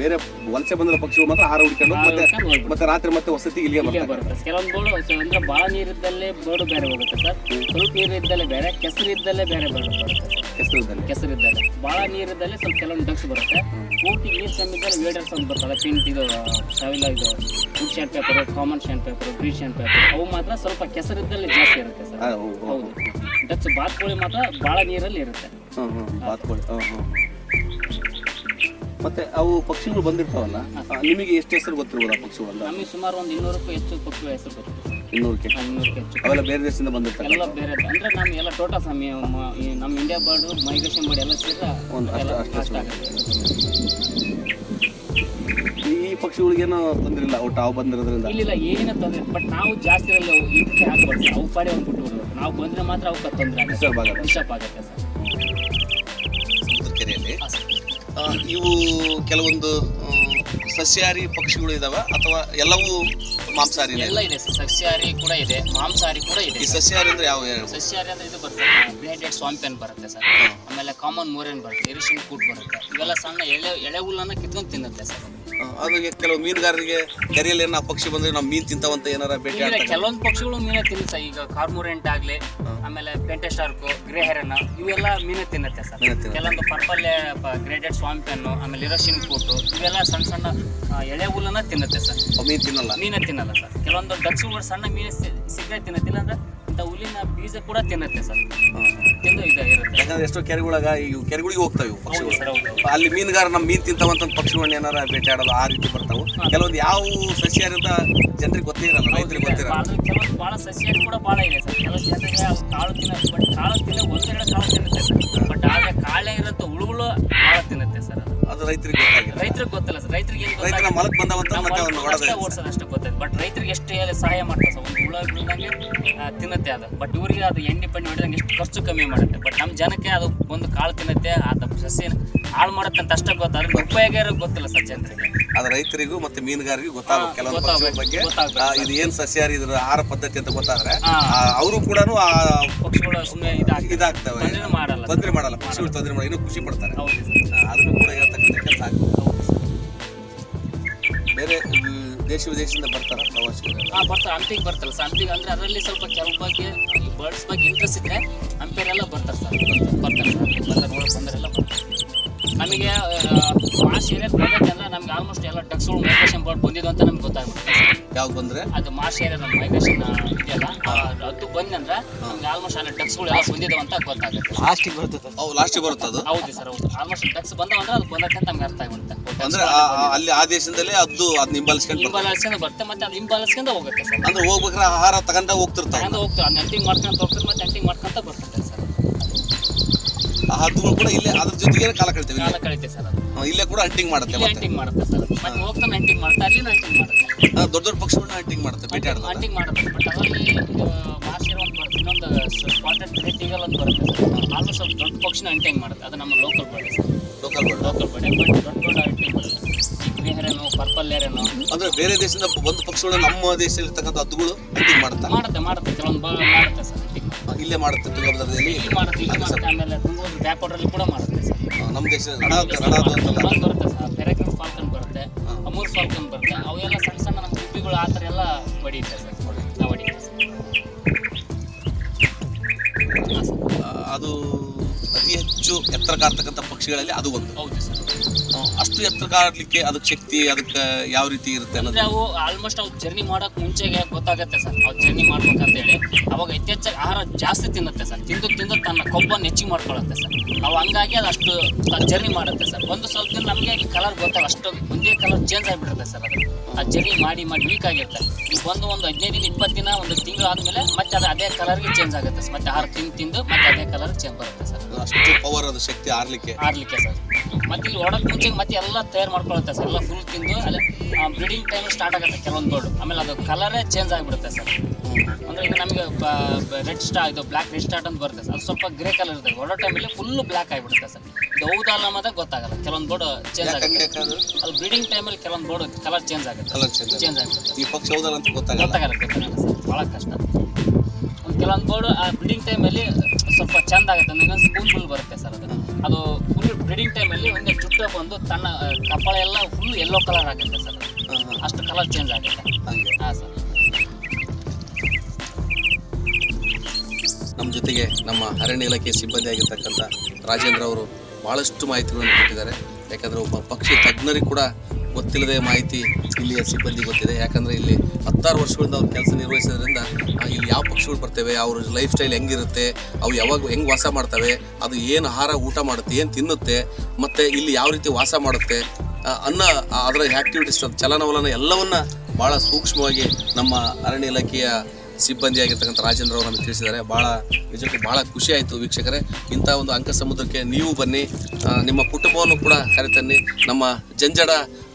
ಬೇರೆ ವಲಸೆ ಬಂದಿರೋ ಪಕ್ಷಿಗಳು ಮಾತ್ರ ಆಹಾರ ಹುಡ್ಕೊಂಡು ಮತ್ತೆ ಮತ್ತೆ ರಾತ್ರಿ ಮತ್ತೆ ವಸತಿ ಇಲ್ಲಿಗೆ ಬರ್ತವೆ ಬರುತ್ತೆ. ಕೆಲವೊಂದು ಬೋರ್ಡು ಅಂದ್ರೆ ಭಾಳ ನೀರಿದ್ದಲ್ಲೇ ಬೋರ್ಡ್ ಬೇರೆ ಹೋಗುತ್ತೆ ಸರ್. ಸ್ವಲ್ಪ ನೀರಿದ್ದಲ್ಲೇ ಬೇರೆ ಕೆಸರು ಇದ್ದಲ್ಲೇ ಬೇರೆ ಬೋರ್ಡು ಬರುತ್ತೆ ಸರ್. ಹೆಸರದಲ್ಲಿ ಕೆಸರಿದ್ದಲ್ಲಿ ಭಾಳ ನೀರಿದ್ದಲ್ಲಿ ಸ್ವಲ್ಪ ಕೆಲವೊಂದು ಡಕ್ಸ್ ಬರುತ್ತೆ. ಪೂರ್ತಿ ನೀರು ಕಮ್ಮಿದ್ದಲ್ಲಿ ವೇಡರ್ಸ್ ಅಂತ ಬರ್ತದೆ. ಪಿಂಟ್ ಇದು ಸಾವಿಲ ಇದು wood sandpiper common sandpiper green sandpiper ಅವು ಮಾತ್ರ ಸ್ವಲ್ಪ ಕೆಸರಿದ್ದಲ್ಲಿ ಜಾಸ್ತಿ ಇರುತ್ತೆ ಸರ್. ಹೌದು ಡಕ್ಸ್ ಬಾತ್ಕೋಳಿ ಮಾತ್ರ ಭಾಳ ನೀರಲ್ಲಿ ಇರುತ್ತೆ. ಬಾತ್ಕೋಳಿ. ಮತ್ತೆ ಅವು ಪಕ್ಷಿಗಳು ಬಂದಿರ್ತಾವಲ್ಲ ನಿಮಗೆ ಎಷ್ಟು ಹೆಸರು ಗೊತ್ತಿರ್ಬೋದು ಆ ಪಕ್ಷಿಗಳು? ನಮಗೆ ಸುಮಾರು ಒಂದು ಇನ್ನೂರಕ್ಕೂ ಹೆಚ್ಚು ಪಕ್ಷಿಗಳ ಹೆಸರು ಬರುತ್ತೆ ಇನ್ನೂರಕ್ಕೆ? ಹೆಚ್ಚು. ಅವೆಲ್ಲ ಬೇರೆ ದೇಶದಿಂದ ಬಂದಿರ್ತಾರೆ. ಎಲ್ಲ ಬೇರೆ ಅಂದ್ರೆ ನಮ್ಮ ಎಲ್ಲ ಟೋಟಲ್ ಸಮಯ ನಮ್ಮ ಇಂಡಿಯಾ ಬರ್ಡ್ ಮೈಗ್ರೇಷನ್ ಬರ್ಡ್ ಎಲ್ಲ ಸೇರಿ ಒಂದು ಅಷ್ಟು ಅಷ್ಟು ಈ ಪಕ್ಷಿಗಳಿಗೇನು ತೊಂದರೆ ಇಲ್ಲ ಅವು ತಾವು ಬಂದಿರೋದ್ರಿಂದ? ಇಲ್ಲ ಏನು ತೊಂದರೆ ಬಟ್ ನಾವು ಜಾಸ್ತಿ ಅಲ್ಲಿ ಇದಕ್ಕೆ ಹಾಕ್ಬಾರ್ದು ಅವು ಪಾಡಿ ಅವ್ನು ಬಿಟ್ಟು ಬಿಡ್ಬೇಕು. ನಾವು ಬಂದ್ರೆ ಮಾತ್ರ ಅವಕ್ಕೆ ತೊಂದರೆ ಡಿಸ್ಟರ್ಬ್ ಆಗುತ್ತೆ. ಡಿಸ್ಟರ್ಬ್ ಆಗುತ್ತೆ ಸರ್. ಇವು ಕೆಲವೊಂದು ಸಸ್ಯಾಹಾರಿ ಪಕ್ಷಿಗಳು ಇದಾವ ಅಥವಾ ಎಲ್ಲವೂ ಮಾಂಸಾಹಾರಿ ಎಲ್ಲ ಇದೆ ಸರ್. ಸಸ್ಯಾಹಾರಿ ಕೂಡ ಇದೆ ಮಾಂಸಾಹಾರಿ ಕೂಡ ಇದೆ ಈ ಸಸ್ಯಾಹಾರಿ ಅಂದ್ರೆ ಯಾವ? ಸಸ್ಯಾಹಾರಿ ಅಂದ್ರೆ ಇದು ಬರುತ್ತೆ ಬ್ಲೇಡೆಡ್ ಸ್ವಾಂಪೆನ್ ಬರುತ್ತೆ ಸರ್. ಆಮೇಲೆ ಕಾಮನ್ ಮೋರೆನ್ ಬರುತ್ತೆ ಇರಿಶಿನ್ ಕೂಟ್ ಬರುತ್ತೆ. ಇವೆಲ್ಲ ಸಣ್ಣ ಎಳೆ ಎಳೆ ಹುಲ್ಲನ್ನ ಕಿತ್ಕೊಂಡು ತಿನ್ನುತ್ತೆ ಸರ್. ಅದಕ್ಕೆ ಅದು ಕೆಲವು ಮೀನುಗಾರರಿಗೆ ಕೆರೆಯಲ್ಲಿ ಏನೋ ಪಕ್ಷಿ ಬಂದ್ರೆ ನಾವು ಮೀನು ತಿಂತಾವಂತ ಏನಾರ ಭೇಟಿ ಕೆಲವೊಂದು ಪಕ್ಷಿಗಳು ಮೀನೇ ತಿನ್ನುತ್ತೆ ಈಗ ಕಾರ್ಮೋರೆಂಟ್ ಆಗ್ಲಿ ಆಮೇಲೆ ಪೆಂಟೆ ಶಾರ್ಕು ಗ್ರೇ ಹೆರನ್ ಇವೆಲ್ಲ ಮೀನೇ ತಿನ್ನುತ್ತೆ ಸರ್. ಕೆಲವೊಂದು ಪರ್ಪಲ್ ಗ್ರೇಡೆಡ್ ಸ್ವಾಂಪೆನ್ನು ಆಮೇಲೆ ಇರೋಶಿನ್ ಕೂಟು ಇವೆಲ್ಲ ಸಣ್ಣ ಸಣ್ಣ ಎಳೆ ಹುಲ್ಲನ್ನ ತಿನ್ನುತ್ತೆ ಸರ್. ಮೀನ್ ತಿನ್ನಲ್ಲ? ಮೀನೇ ತಿನ್ನಲ್ಲ. ಸರ್. ಕೆಲವೊಂದು ಡಕ್ಸ್ಗಳು ಸಣ್ಣ ಮೀನು ಸಿಗದೆ ತಿನ್ನತ್ತಿಲ್ಲ ಅಂದ್ರೆ ಇಂಥ ಹುಲ್ಲಿನ ಬೀಜ ಕೂಡ ತಿನ್ನತ್ತೆ ಸರ್. ತಿಂದು ಇದೆ ಯಾಕಂದ್ರೆ ಎಷ್ಟೋ ಕೆರೆಗಳಾಗ ಈ ಕೆರೆಗಳಿಗೆ ಹೋಗ್ತಾವೆ ಇವು ಹೌದು ಪಕ್ಷಿಗಳು ಹೌದು ಅಲ್ಲಿ ಮೀನುಗಾರ ನಮ್ಮ ಮೀನು ತಿಂತಾವಂತ ಪಕ್ಷಿಗಳನ್ನ ಏನಾರ ಬೇಟೆ ಆಡೋದು ಆ ರೀತಿ ಬರ್ತಾವೆ. ಕೆಲವೊಂದು ಯಾವ ಸಸ್ಯಾಹಾರಿ ಅಂತ ಜನರಿಗೆ ಗೊತ್ತೇ ಇರಲ್ಲ ರೈತರಿಗೆ ಗೊತ್ತಿರಲ್ಲ ಕೆಲವೊಂದು ಭಾಳ ಸಸ್ಯ ಕೂಡ ಭಾಳ ಇದೆ ಸರ್. ಕೆಲವು ಜನರಿಗೆ ಅವು ಕಾಳು ತಿನ್ನ ಬಟ್ ಕಾಳು ತಿನ್ನ ಒಂದೆರಡು ಕಾಳು ತಿನ್ನುತ್ತೆ ಸರ್. ಬಟ್ ಆಗ ಕಾಳೆ ಇರುತ್ತೆ ಹುಳುಗಳು ಭಾಳ ತಿನ್ನುತ್ತೆ ಸರ್ ಅದು. ರೈತರಿಗೆ ಗೊತ್ತಾಗಿಲ್ಲ ರೈತರಿಗೆ ಗೊತ್ತಿಲ್ಲ ಸರ್. ರೈತರಿಗೆ ಏನು ರೈತರ ಮಲಕ್ ಬಂದವಂತ ಮತ್ತೆ ಅವ್ರನ್ನ ಹೊಡೆದ ಓಡಿಸೋದು ಅಷ್ಟೇ. ಬಟ್ ರೈತರಿಗೆ ಎಷ್ಟು ಸಹಾಯ ಮಾಡ್ತಾರೆ ಸರ್. ಒಂದು ಹುಳ ಬೀಳ್ದಂಗೆ ಆ, ತಿನ್ನುತ್ತೆ ಅದು. ಬಟ್ ಇವರಿಗೆ ಅದು ಎಣ್ಣೆ ಪಣ್ಣೆ ಹೊಡೆದಂಗೆ ಎಷ್ಟು ಖರ್ಚು ಕಮ್ಮಿ ಮಾಡುತ್ತೆ. ಬಟ್ ನಮ್ಮ ಜನಕ್ಕೆ ಅದು ಒಂದು ಕಾಳು ತಿನ್ನುತ್ತೆ ಅದು ಸಸ್ಯ ಹಾಳು ಮಾಡುತ್ತೆ ಅಂತ ಅಷ್ಟೇ ಗೊತ್ತು. ಅದ್ರ ಉಪಯೋಗ ಇರೋದು ಗೊತ್ತಿಲ್ಲ ಸರ್ ಜನರಿಗೆ. ಅದು ರೈತರಿಗೂ ಮತ್ತೆ ಮೀನುಗಾರರಿಗೂ ಗೊತ್ತಾಗಬೇಕು ಕೆಲವೊಂದು ಬಗ್ಗೆ. ಇದು ಏನು ಸಸ್ಯಾಹಾರಿ ಇದ್ರ ಆಹಾರ ಪದ್ಧತಿ ಅಂತ ಗೊತ್ತಾದ್ರೆ. ಅವರು ಕೂಡ ಪಕ್ಷಿಗಳು ಸುಮ್ಮನೆ ಇದಾಗ್ತವೆ. ತೊಂದ್ರೆ ಮಾಡಲ್ಲ ಸರ್. ತೊಂದರೆ ಮಾಡಲ್ಲ. ಪಕ್ಷಿಗಳು ತೊಂದರೆ ಮಾಡಲ್ಲ. ಇನ್ನೂ ಖುಷಿ ಪಡ್ತಾರೆ. ಆ, ಅದನ್ನು ಕೂಡ ಹೇಳ್ತಕ್ಕಂಥ ಕೆಲಸ ಆಗ್ತದೆ. ಬೇರೆ ದೇಶ ವಿದೇಶದಿಂದ ಬರ್ತಾರ ಪ್ರವಾಸಿಗರು. ಹಾಂ, ಬರ್ತಾರೆ. ಹಂಪಿಗೆ ಬರ್ತಾರೆ ಸರ್. ಹಂಪಿಗೆ ಅಂದರೆ ಅದರಲ್ಲಿ ಸ್ವಲ್ಪ ಕೆಲವು ಬಗ್ಗೆ ಈ ಬರ್ಡ್ಸ್ ಬಗ್ಗೆ ಇಂಟ್ರೆಸ್ಟ್ ಇದ್ದರೆ ಹಂಪಿಯರೆಲ್ಲ ಬರ್ತಾರೆ ಸರ್. ಬರ್ತಾರೆ. ಸರ್. ಬಂದ ನೋಡಕ್ಕೆ ಬಂದರೆಲ್ಲ ಬರ್ತಾರೆ. ನಮಗೆ ಭಾಷೆ ನಮ್ಗೆ ಆಲ್ಮೋಸ್ಟ್ ಎಲ್ಲ ಡಕ್ಸ್ಗಳು ಮೈಗ್ರೇಷನ್ ಬೋರ್ಡ್ ಬಂದಿದ್ದು ಅಂತ ನಮ್ಗೆ ಗೊತ್ತಾಗುತ್ತೆ. ಯಾವಾಗ ಯಾವ್ದು ಬಂದ್ರೆ? ಅದು ಮಾರ್ಚ್ ಏರಿಯಾ ನಮ್ಮ ಮೈಗ್ರೇಷನ್ ಇದೆಯಲ್ಲ? ಆ, ಅದು ಬಂದಂದ್ರೆ ನಮ್ಗೆ ಆಲ್ಮೋಸ್ಟ್ ಅಲ್ಲಿ ಡಕ್ಸ್ಗಳು ಎಲ್ಲ ಬಂದಿದ್ದಾವೆ ಅಂತ ಗೊತ್ತಾಗುತ್ತೆ. ಲಾಸ್ಟಿಗೆ ಬರ್ತದೆ ಅವು ಲಾಸ್ಟಿಗೆ ಬರುತ್ತೆ ಅದು? ಹೌದು ಸರ್ ಹೌದು. ಆಲ್ಮೋಸ್ಟ್ ಡಕ್ಸ್ ಬಂದವಂದ್ರೆ ಅದು ಬಂದಕ್ಕೆ ನಮ್ಗೆ ಅರ್ಥ ಆಗ್ಬಿಡುತ್ತೆ ಅಂದ್ರೆ ಆ- ಅಲ್ಲಿ ಆ ದೇಶದಲ್ಲೇ ಅದು ಅದ್ ಹಿಂಬಾಲಿಸ್ಕೊಂಡು ಬರ್ತಾರೆ ಇಂಬಾಲನ್ಸ್ಕೊಂಡು ಬರುತ್ತೆ ಮತ್ತೆ ಅದು ಇಂಬಾಲನ್ಸ್ಕೊಂಡು ಹೋಗುತ್ತೆ ಸರ್ ಅಂದ್ರೆ ಹೋಗ್ಬೇಕಾದ್ರೆ ಆಹಾರ ತಗೊಂಡ ಹೋಗ್ತಿರ್ತಾವ. ತಗೊಂಡು ಹೋಗ್ತಾರೆ ಅದನ್ನ ಎಂಟಿಂಗ್ ಮಾಡ್ಕೊಂತ ಹೋಗ್ತಾರೆ ಮತ್ತೆ ಎಂಟಿಂಗ್ ಮಾಡ್ಕೊಂತ ಬರ್ತದೆ ಹದ್ದುಗಳು ಕೂಡ ಇಲ್ಲೇ ಅದ್ರ ಜೊತೆಗೆ ಕಾಲ ಕಳಿತೇವೆ ಕಾಲ ಕಳಿತೆ ಸರ್ ಅದು. ಇಲ್ಲೇ ಕೂಡ ಹಂಟಿಂಗ್ ಮಾಡುತ್ತೆ ಮತ್ತೆ. ಹಂಟಿಂಗ್ ಮಾಡುತ್ತೆ ಸರ್. ಮತ್ತೆ ಹೋಗ್ತಾನೆ ಹಂಟಿಂಗ್ ಮಾಡ್ತಾ ಅಲ್ಲಿ ಹಂಟಿಂಗ್ ಮಾಡುತ್ತೆ. ಆ, ದೊಡ್ಡ ದೊಡ್ಡ ಪಕ್ಷಿಗಳನ್ನ ಹಂಟಿಂಗ್ ಮಾಡುತ್ತೆ ಭೇಟಿ ಆಡ್ತದೆ ಹಂಟಿಂಗ್ ಮಾಡುತ್ತೆ ಬಟ್ ಅದರಲ್ಲಿ ಮಾರ್ಷಿಯರ್ ಒಂದು ಬರುತ್ತೆ ಇನ್ನೊಂದು ಸ್ಪಾಟೆಡ್ ಈಗಲ್ ಅಂತ ಬರುತ್ತೆ ಸರ್. ಆಲ್ಮೋಸ್ಟ್ ಸ್ವಲ್ಪ ದೊಡ್ಡ ಪಕ್ಷಿನ ಹಂಟಿಂಗ್ ಮಾಡುತ್ತೆ ಅದು ನಮ್ಮ local bird sir. Local bird local bird but ದೊಡ್ಡ ದೊಡ್ಡ ಹಂಟಿಂಗ್ ಮಾಡುತ್ತೆ ಈ ಗ್ರೇ ಹೆರನು ಪರ್ಪಲ್ ಹೆರನು ಅಂದ್ರೆ ಬೇರೆ ದೇಶದಿಂದ ಒಂದು ಪಕ್ಷಗಳು ನಮ್ಮ ದೇಶದಲ್ಲಿ ಇರ್ತಕ್ಕಂಥ ಹದ್ದುಗಳು ಹಂಟಿಂಗ್ ಮಾಡುತ್ತಾ? ಮಾಡುತ್ತೆ ಮಾಡುತ್ತೆ ಕೆಲವೊಂದು ಬ ಮಾಡುತ್ತೆ ಸರ್. ಇಲ್ಲೇ ಮಾಡುತ್ತೆ ತುಂಗಭದ್ರದಲ್ಲಿ ಇಲ್ಲಿ ಮಾಡುತ್ತೆ ಇಲ್ಲಿ ಮಾಡುತ್ತೆ. ಆಮೇಲೆ ತುಂಗಭದ್ರ ಬ್ಯಾಕ್ ವಾಟರಲ್ಲಿ ಕೂಡ ಮಾಡುತ್ತೆ ಸರ್. ನಮ್ಮ ದೇಶ ರಣ ರಣದು ಅಂತಲ್ಲ ಅದು ಬರುತ್ತೆ. ಸರ್ ಫಾಲ್ಕನ್ ಬರುತ್ತೆ ಅಮೂರ್ ಫಾಲ್ಕನ್ ಬರುತ್ತೆ. ಅವೆಲ್ಲ ಸಣ್ಣ ಸಣ್ಣ ನಮ್ಮ ಗುಬ್ಬಿಗಳು ಆ ಥರ ಎಲ್ಲ ಹೊಡಿಯುತ್ತೆ ಸರ್. ನಾವು ಹೊಡಿಯುತ್ತೆ ಸರ್. ಅದು ಅತಿ ಹೆಚ್ಚು ಎತ್ತರ ಕಾರ್ತಕ್ಕಂಥ ಪಕ್ಷಿಗಳಲ್ಲಿ ಅದು ಒಂದು. ಹೌದು ಸರ್. ಅಷ್ಟು ಎತ್ತರಕ್ಕೆ ಆಡ್ಲಿಕ್ಕೆ ಅದಕ್ಕೆ ಶಕ್ತಿ ಅದಕ್ಕೆ ಯಾವ ರೀತಿ ಇರುತ್ತೆ ಅಂದ್ರೆ ಅನ್ನೋದು ಅವು ಆಲ್ಮೋಸ್ಟ್ ಅವು ಜರ್ನಿ ಮಾಡೋಕೆ ಮುಂಚೆಗೆ ಗೊತ್ತಾಗುತ್ತೆ ಸರ್ ಅವು ಜರ್ನಿ ಮಾಡ್ಬೇಕಂತ ಹೇಳಿ ಅವಾಗ ಹೆಚ್ಚೆಚ್ಚಾಗಿ ಆಹಾರ ಜಾಸ್ತಿ ತಿನ್ನುತ್ತೆ ಸರ್, ತಿಂದು ತಿಂದು ತನ್ನ ಕೊಬ್ಬನ್ನು ಹೆಚ್ಚಿಗೆ ಮಾಡ್ಕೊಳ್ಳುತ್ತೆ ಸರ್. ಅವು ಹಂಗಾಗಿ ಅದು ಅಷ್ಟು ಜರ್ನಿ ಮಾಡುತ್ತೆ ಸರ್. ಒಂದು ಸ್ವಲ್ಪ ದಿನ ನಮಗೆ ಕಲರ್ ಗೊತ್ತಾಗ, ಅಷ್ಟು ಒಂದೇ ಕಲರ್ ಚೇಂಜ್ ಆಗಿಬಿಡುತ್ತೆ ಸರ್ ಅದು. ಆ ಜರ್ನಿ ಮಾಡಿ ಮಾಡಿ ವೀಕ್ ಆಗಿರುತ್ತೆ. ಈಗ ಬಂದು ಒಂದು ಹದಿನೈದು ದಿನ, ಇಪ್ಪತ್ತು ದಿನ, ಒಂದು ತಿಂಗಳು ಆದಮೇಲೆ ಮತ್ತೆ ಅದು ಅದೇ ಕಲರ್ಗೆ ಚೇಂಜ್ ಆಗುತ್ತೆ ಸರ್. ಮತ್ತೆ ಆಹಾರ ತಿಂದು ತಿಂದು ಮತ್ತೆ ಅದೇ ಕಲರ್ ಚೇಂಜ್ ಬರುತ್ತೆ ಸರ್. ಅಷ್ಟು ಪವರ್ ಅದು ಶಕ್ತಿ ಆರ್ಲಿಕ್ಕೆ. ಆರ್ಲಿಕ್ಕೆ ಸರ್. ಮತ್ತೆ ಇಲ್ಲಿ ಓಡಕ್ ಮುಂಚೆ ಮತ್ತೆ ಎಲ್ಲ ತಯಾರು ಮಾಡ್ಕೊಳುತ್ತೆ ಸರ್. ಎಲ್ಲ ಫುಲ್ ತಿಂದು ಅಲ್ಲಿ ಬ್ರೀಡಿಂಗ್ ಟೈಮ್ ಸ್ಟಾರ್ಟ್ ಆಗುತ್ತೆ ಕೆಲವೊಂದು ಬೋರ್ಡ್ ಆಮೇಲೆ ಅದು ಕಲರೇ ಚೇಂಜ್ ಆಗಿಬಿಡುತ್ತೆ ಸರ್. ಅಂದ್ರೆ ಈಗ ನಮಗೆ ರೆಡ್ ಸ್ಟಾ ಇದು ಬ್ಲ್ಯಾಕ್ ರೆಡ್ ಸ್ಟಾರ್ಟ್ ಅಂತ ಬರುತ್ತೆ ಸರ್. ಅದು ಸ್ವಲ್ಪ ಗ್ರೇ ಕಲರ್ ಇರುತ್ತೆ ಓಡೋ ಟೈಮಲ್ಲಿ ಫುಲ್ ಬ್ಲ್ಯಾಕ್ ಆಗಿಬಿಡುತ್ತೆ ಸರ್. ಇದು ಹೌದಲ್ಲ ಅನ್ನೋದೇ ಗೊತ್ತಾಗಲ್ಲ. ಕೆಲವೊಂದು ಬೋರ್ಡ್ ಚೇಂಜ್ ಆಗುತ್ತೆ. ಅದು ಬ್ರೀಡಿಂಗ್ ಟೈಮಲ್ಲಿ ಕೆಲವೊಂದು ಬೋರ್ಡ್ ಕಲರ್ ಚೇಂಜ್ ಆಗುತ್ತೆ. ಕಲರ್ ಚೇಂಜ್ ಆಗುತ್ತೆ. ಈ ಪಕ್ಷ ಹೌದಲ್ಲ ಅಂತ ಗೊತ್ತಾಗಲ್ಲ. ಗೊತ್ತಾಗಲ್ಲ ಗೊತ್ತಾಗಲ್ಲ ಸರ್. ಭಾಳ ಕಷ್ಟ. ಕೆಲವೊಂದು ಬೋರ್ಡ್ ಆ ಬ್ರೀಡಿಂಗ್ ಟೈಮಲ್ಲಿ ಸ್ವಲ್ಪ ಚೆಂದ ಆಗುತ್ತೆ. ಅಂದ್ರೆ ಸ್ಕೂಲ್ ಫುಲ್ ಬರುತ್ತೆ ಸರ್ ಅದು. ಅದು ಫುಲ್ ಬ್ರೀಡಿಂಗ್ ಟೈಮಲ್ಲಿ ಒಂದೇ ಚುಟ್ಟ ಬಂದು ತನ್ನ ಕಪಾಳ ಎಲ್ಲ ಫುಲ್ ಯೆಲ್ಲೋ ಕಲರ್ ಆಗುತ್ತೆ ಸರ್ ಅಷ್ಟು ಕಲರ್ ಚೇಂಜ್ ಆಗುತ್ತೆ. ಹಂಗೆ. ಹಾಂ ಸರ್. ನಮ್ಮ ಜೊತೆಗೆ ನಮ್ಮ ಅರಣ್ಯ ಇಲಾಖೆ ಸಿಬ್ಬಂದಿ ಆಗಿರ್ತಕ್ಕಂಥ ರಾಜೇಂದ್ರ ಅವರು ಭಾಳಷ್ಟು ಮಾಹಿತಿಗಳನ್ನು ಕೊಟ್ಟಿದ್ದಾರೆ. ಯಾಕಂದರೆ ಒಬ್ಬ ಪಕ್ಷಿ ತಜ್ಞರಿಗೆ ಕೂಡ ಗೊತ್ತಿಲ್ಲದೆ ಮಾಹಿತಿ ಇಲ್ಲಿಯ ಸಿಬ್ಬಂದಿ ಗೊತ್ತಿದೆ. ಯಾಕಂದರೆ ಇಲ್ಲಿ ಹತ್ತಾರು ವರ್ಷಗಳಿಂದ ಅವ್ರು ಕೆಲಸ ನಿರ್ವಹಿಸೋದ್ರಿಂದ ಇಲ್ಲಿ ಯಾವ ಪಕ್ಷಿಗಳು ಬರ್ತವೆ, ಅವ್ರ ಲೈಫ್ ಸ್ಟೈಲ್ ಹೆಂಗಿರುತ್ತೆ, ಅವು ಯಾವಾಗ ಹೆಂಗೆ ವಾಸ ಮಾಡ್ತವೆ, ಅದು ಏನು ಆಹಾರ ಊಟ ಮಾಡುತ್ತೆ, ಏನು ತಿನ್ನುತ್ತೆ, ಮತ್ತು ಇಲ್ಲಿ ಯಾವ ರೀತಿ ವಾಸ ಮಾಡುತ್ತೆ ಅನ್ನ ಅದರ ಆ್ಯಕ್ಟಿವಿಟೀಸ್ ಚಲನವಲನ ಎಲ್ಲವನ್ನ ಭಾಳ ಸೂಕ್ಷ್ಮವಾಗಿ ನಮ್ಮ ಅರಣ್ಯ ಇಲಾಖೆಯ ಸಿಬ್ಬಂದಿ ಆಗಿರ್ತಕ್ಕಂಥ ರಾಜೇಂದ್ರ ಅವರು ನಮಗೆ ತಿಳಿಸಿದ್ದಾರೆ. ಭಾಳ ನಿಜಕ್ಕೂ ಭಾಳ ಖುಷಿ ಆಯಿತು ವೀಕ್ಷಕರೇ. ಇಂಥ ಒಂದು ಅಂಕ ಸಮುದ್ರಕ್ಕೆ ನೀವು ಬನ್ನಿ. ನಿಮ್ಮ ಕುಟುಂಬವನ್ನು ಕೂಡ ಕರೆತನ್ನಿ. ನಮ್ಮ ಜಂಜಡ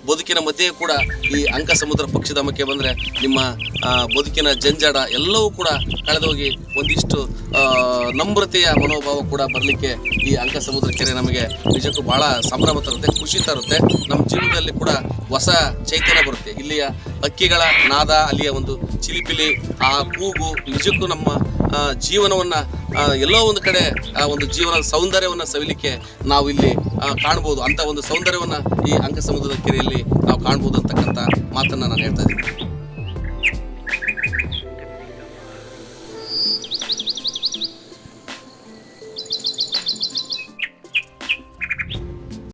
ಬದುಕಿನ ಮಧ್ಯೆ ಕೂಡ ಈ ಅಂಕ ಸಮುದ್ರ ಪಕ್ಷಿಧಾಮಕ್ಕೆ ಬಂದರೆ ನಿಮ್ಮ ಬದುಕಿನ ಜಂಜಾಡ ಎಲ್ಲವೂ ಕೂಡ ಕಳೆದೋಗಿ ಒಂದಿಷ್ಟು ನಮ್ರತೆಯ ಮನೋಭಾವ ಕೂಡ ಬರಲಿಕ್ಕೆ ಈ ಅಂಕ ಸಮುದ್ರ ಕೆರೆ ನಮಗೆ ನಿಜಕ್ಕೂ ಭಾಳ ಸಂಭ್ರಮ ತರುತ್ತೆ, ಖುಷಿ ತರುತ್ತೆ. ನಮ್ಮ ಜೀವನದಲ್ಲಿ ಕೂಡ ಹೊಸ ಚೈತನ್ಯ ಬರುತ್ತೆ. ಇಲ್ಲಿಯ ಹಕ್ಕಿಗಳ ನಾದ, ಅಲ್ಲಿಯ ಒಂದು ಚಿಲಿಪಿಲಿ, ಆ ಕೂಗು ನಿಜಕ್ಕೂ ನಮ್ಮ ಜೀವನವನ್ನ ಎಲ್ಲೋ ಒಂದು ಕಡೆ, ಆ, ಒಂದು ಜೀವನದ ಸೌಂದರ್ಯವನ್ನ ಸವಿಲಿಕ್ಕೆ ನಾವು ಇಲ್ಲಿ ಕಾಣ್ಬೋದು. ಅಂತ ಒಂದು ಸೌಂದರ್ಯವನ್ನ ಈ ಅಂಕ ಸಮುದ್ರದ ಕೆರೆಯಲ್ಲಿ ನಾವು ಕಾಣ್ಬೋದು ಅಂತಕ್ಕಂಥ ಮಾತನ್ನ ನಾನು ಹೇಳ್ತಾ ಇದ್ದೀನಿ.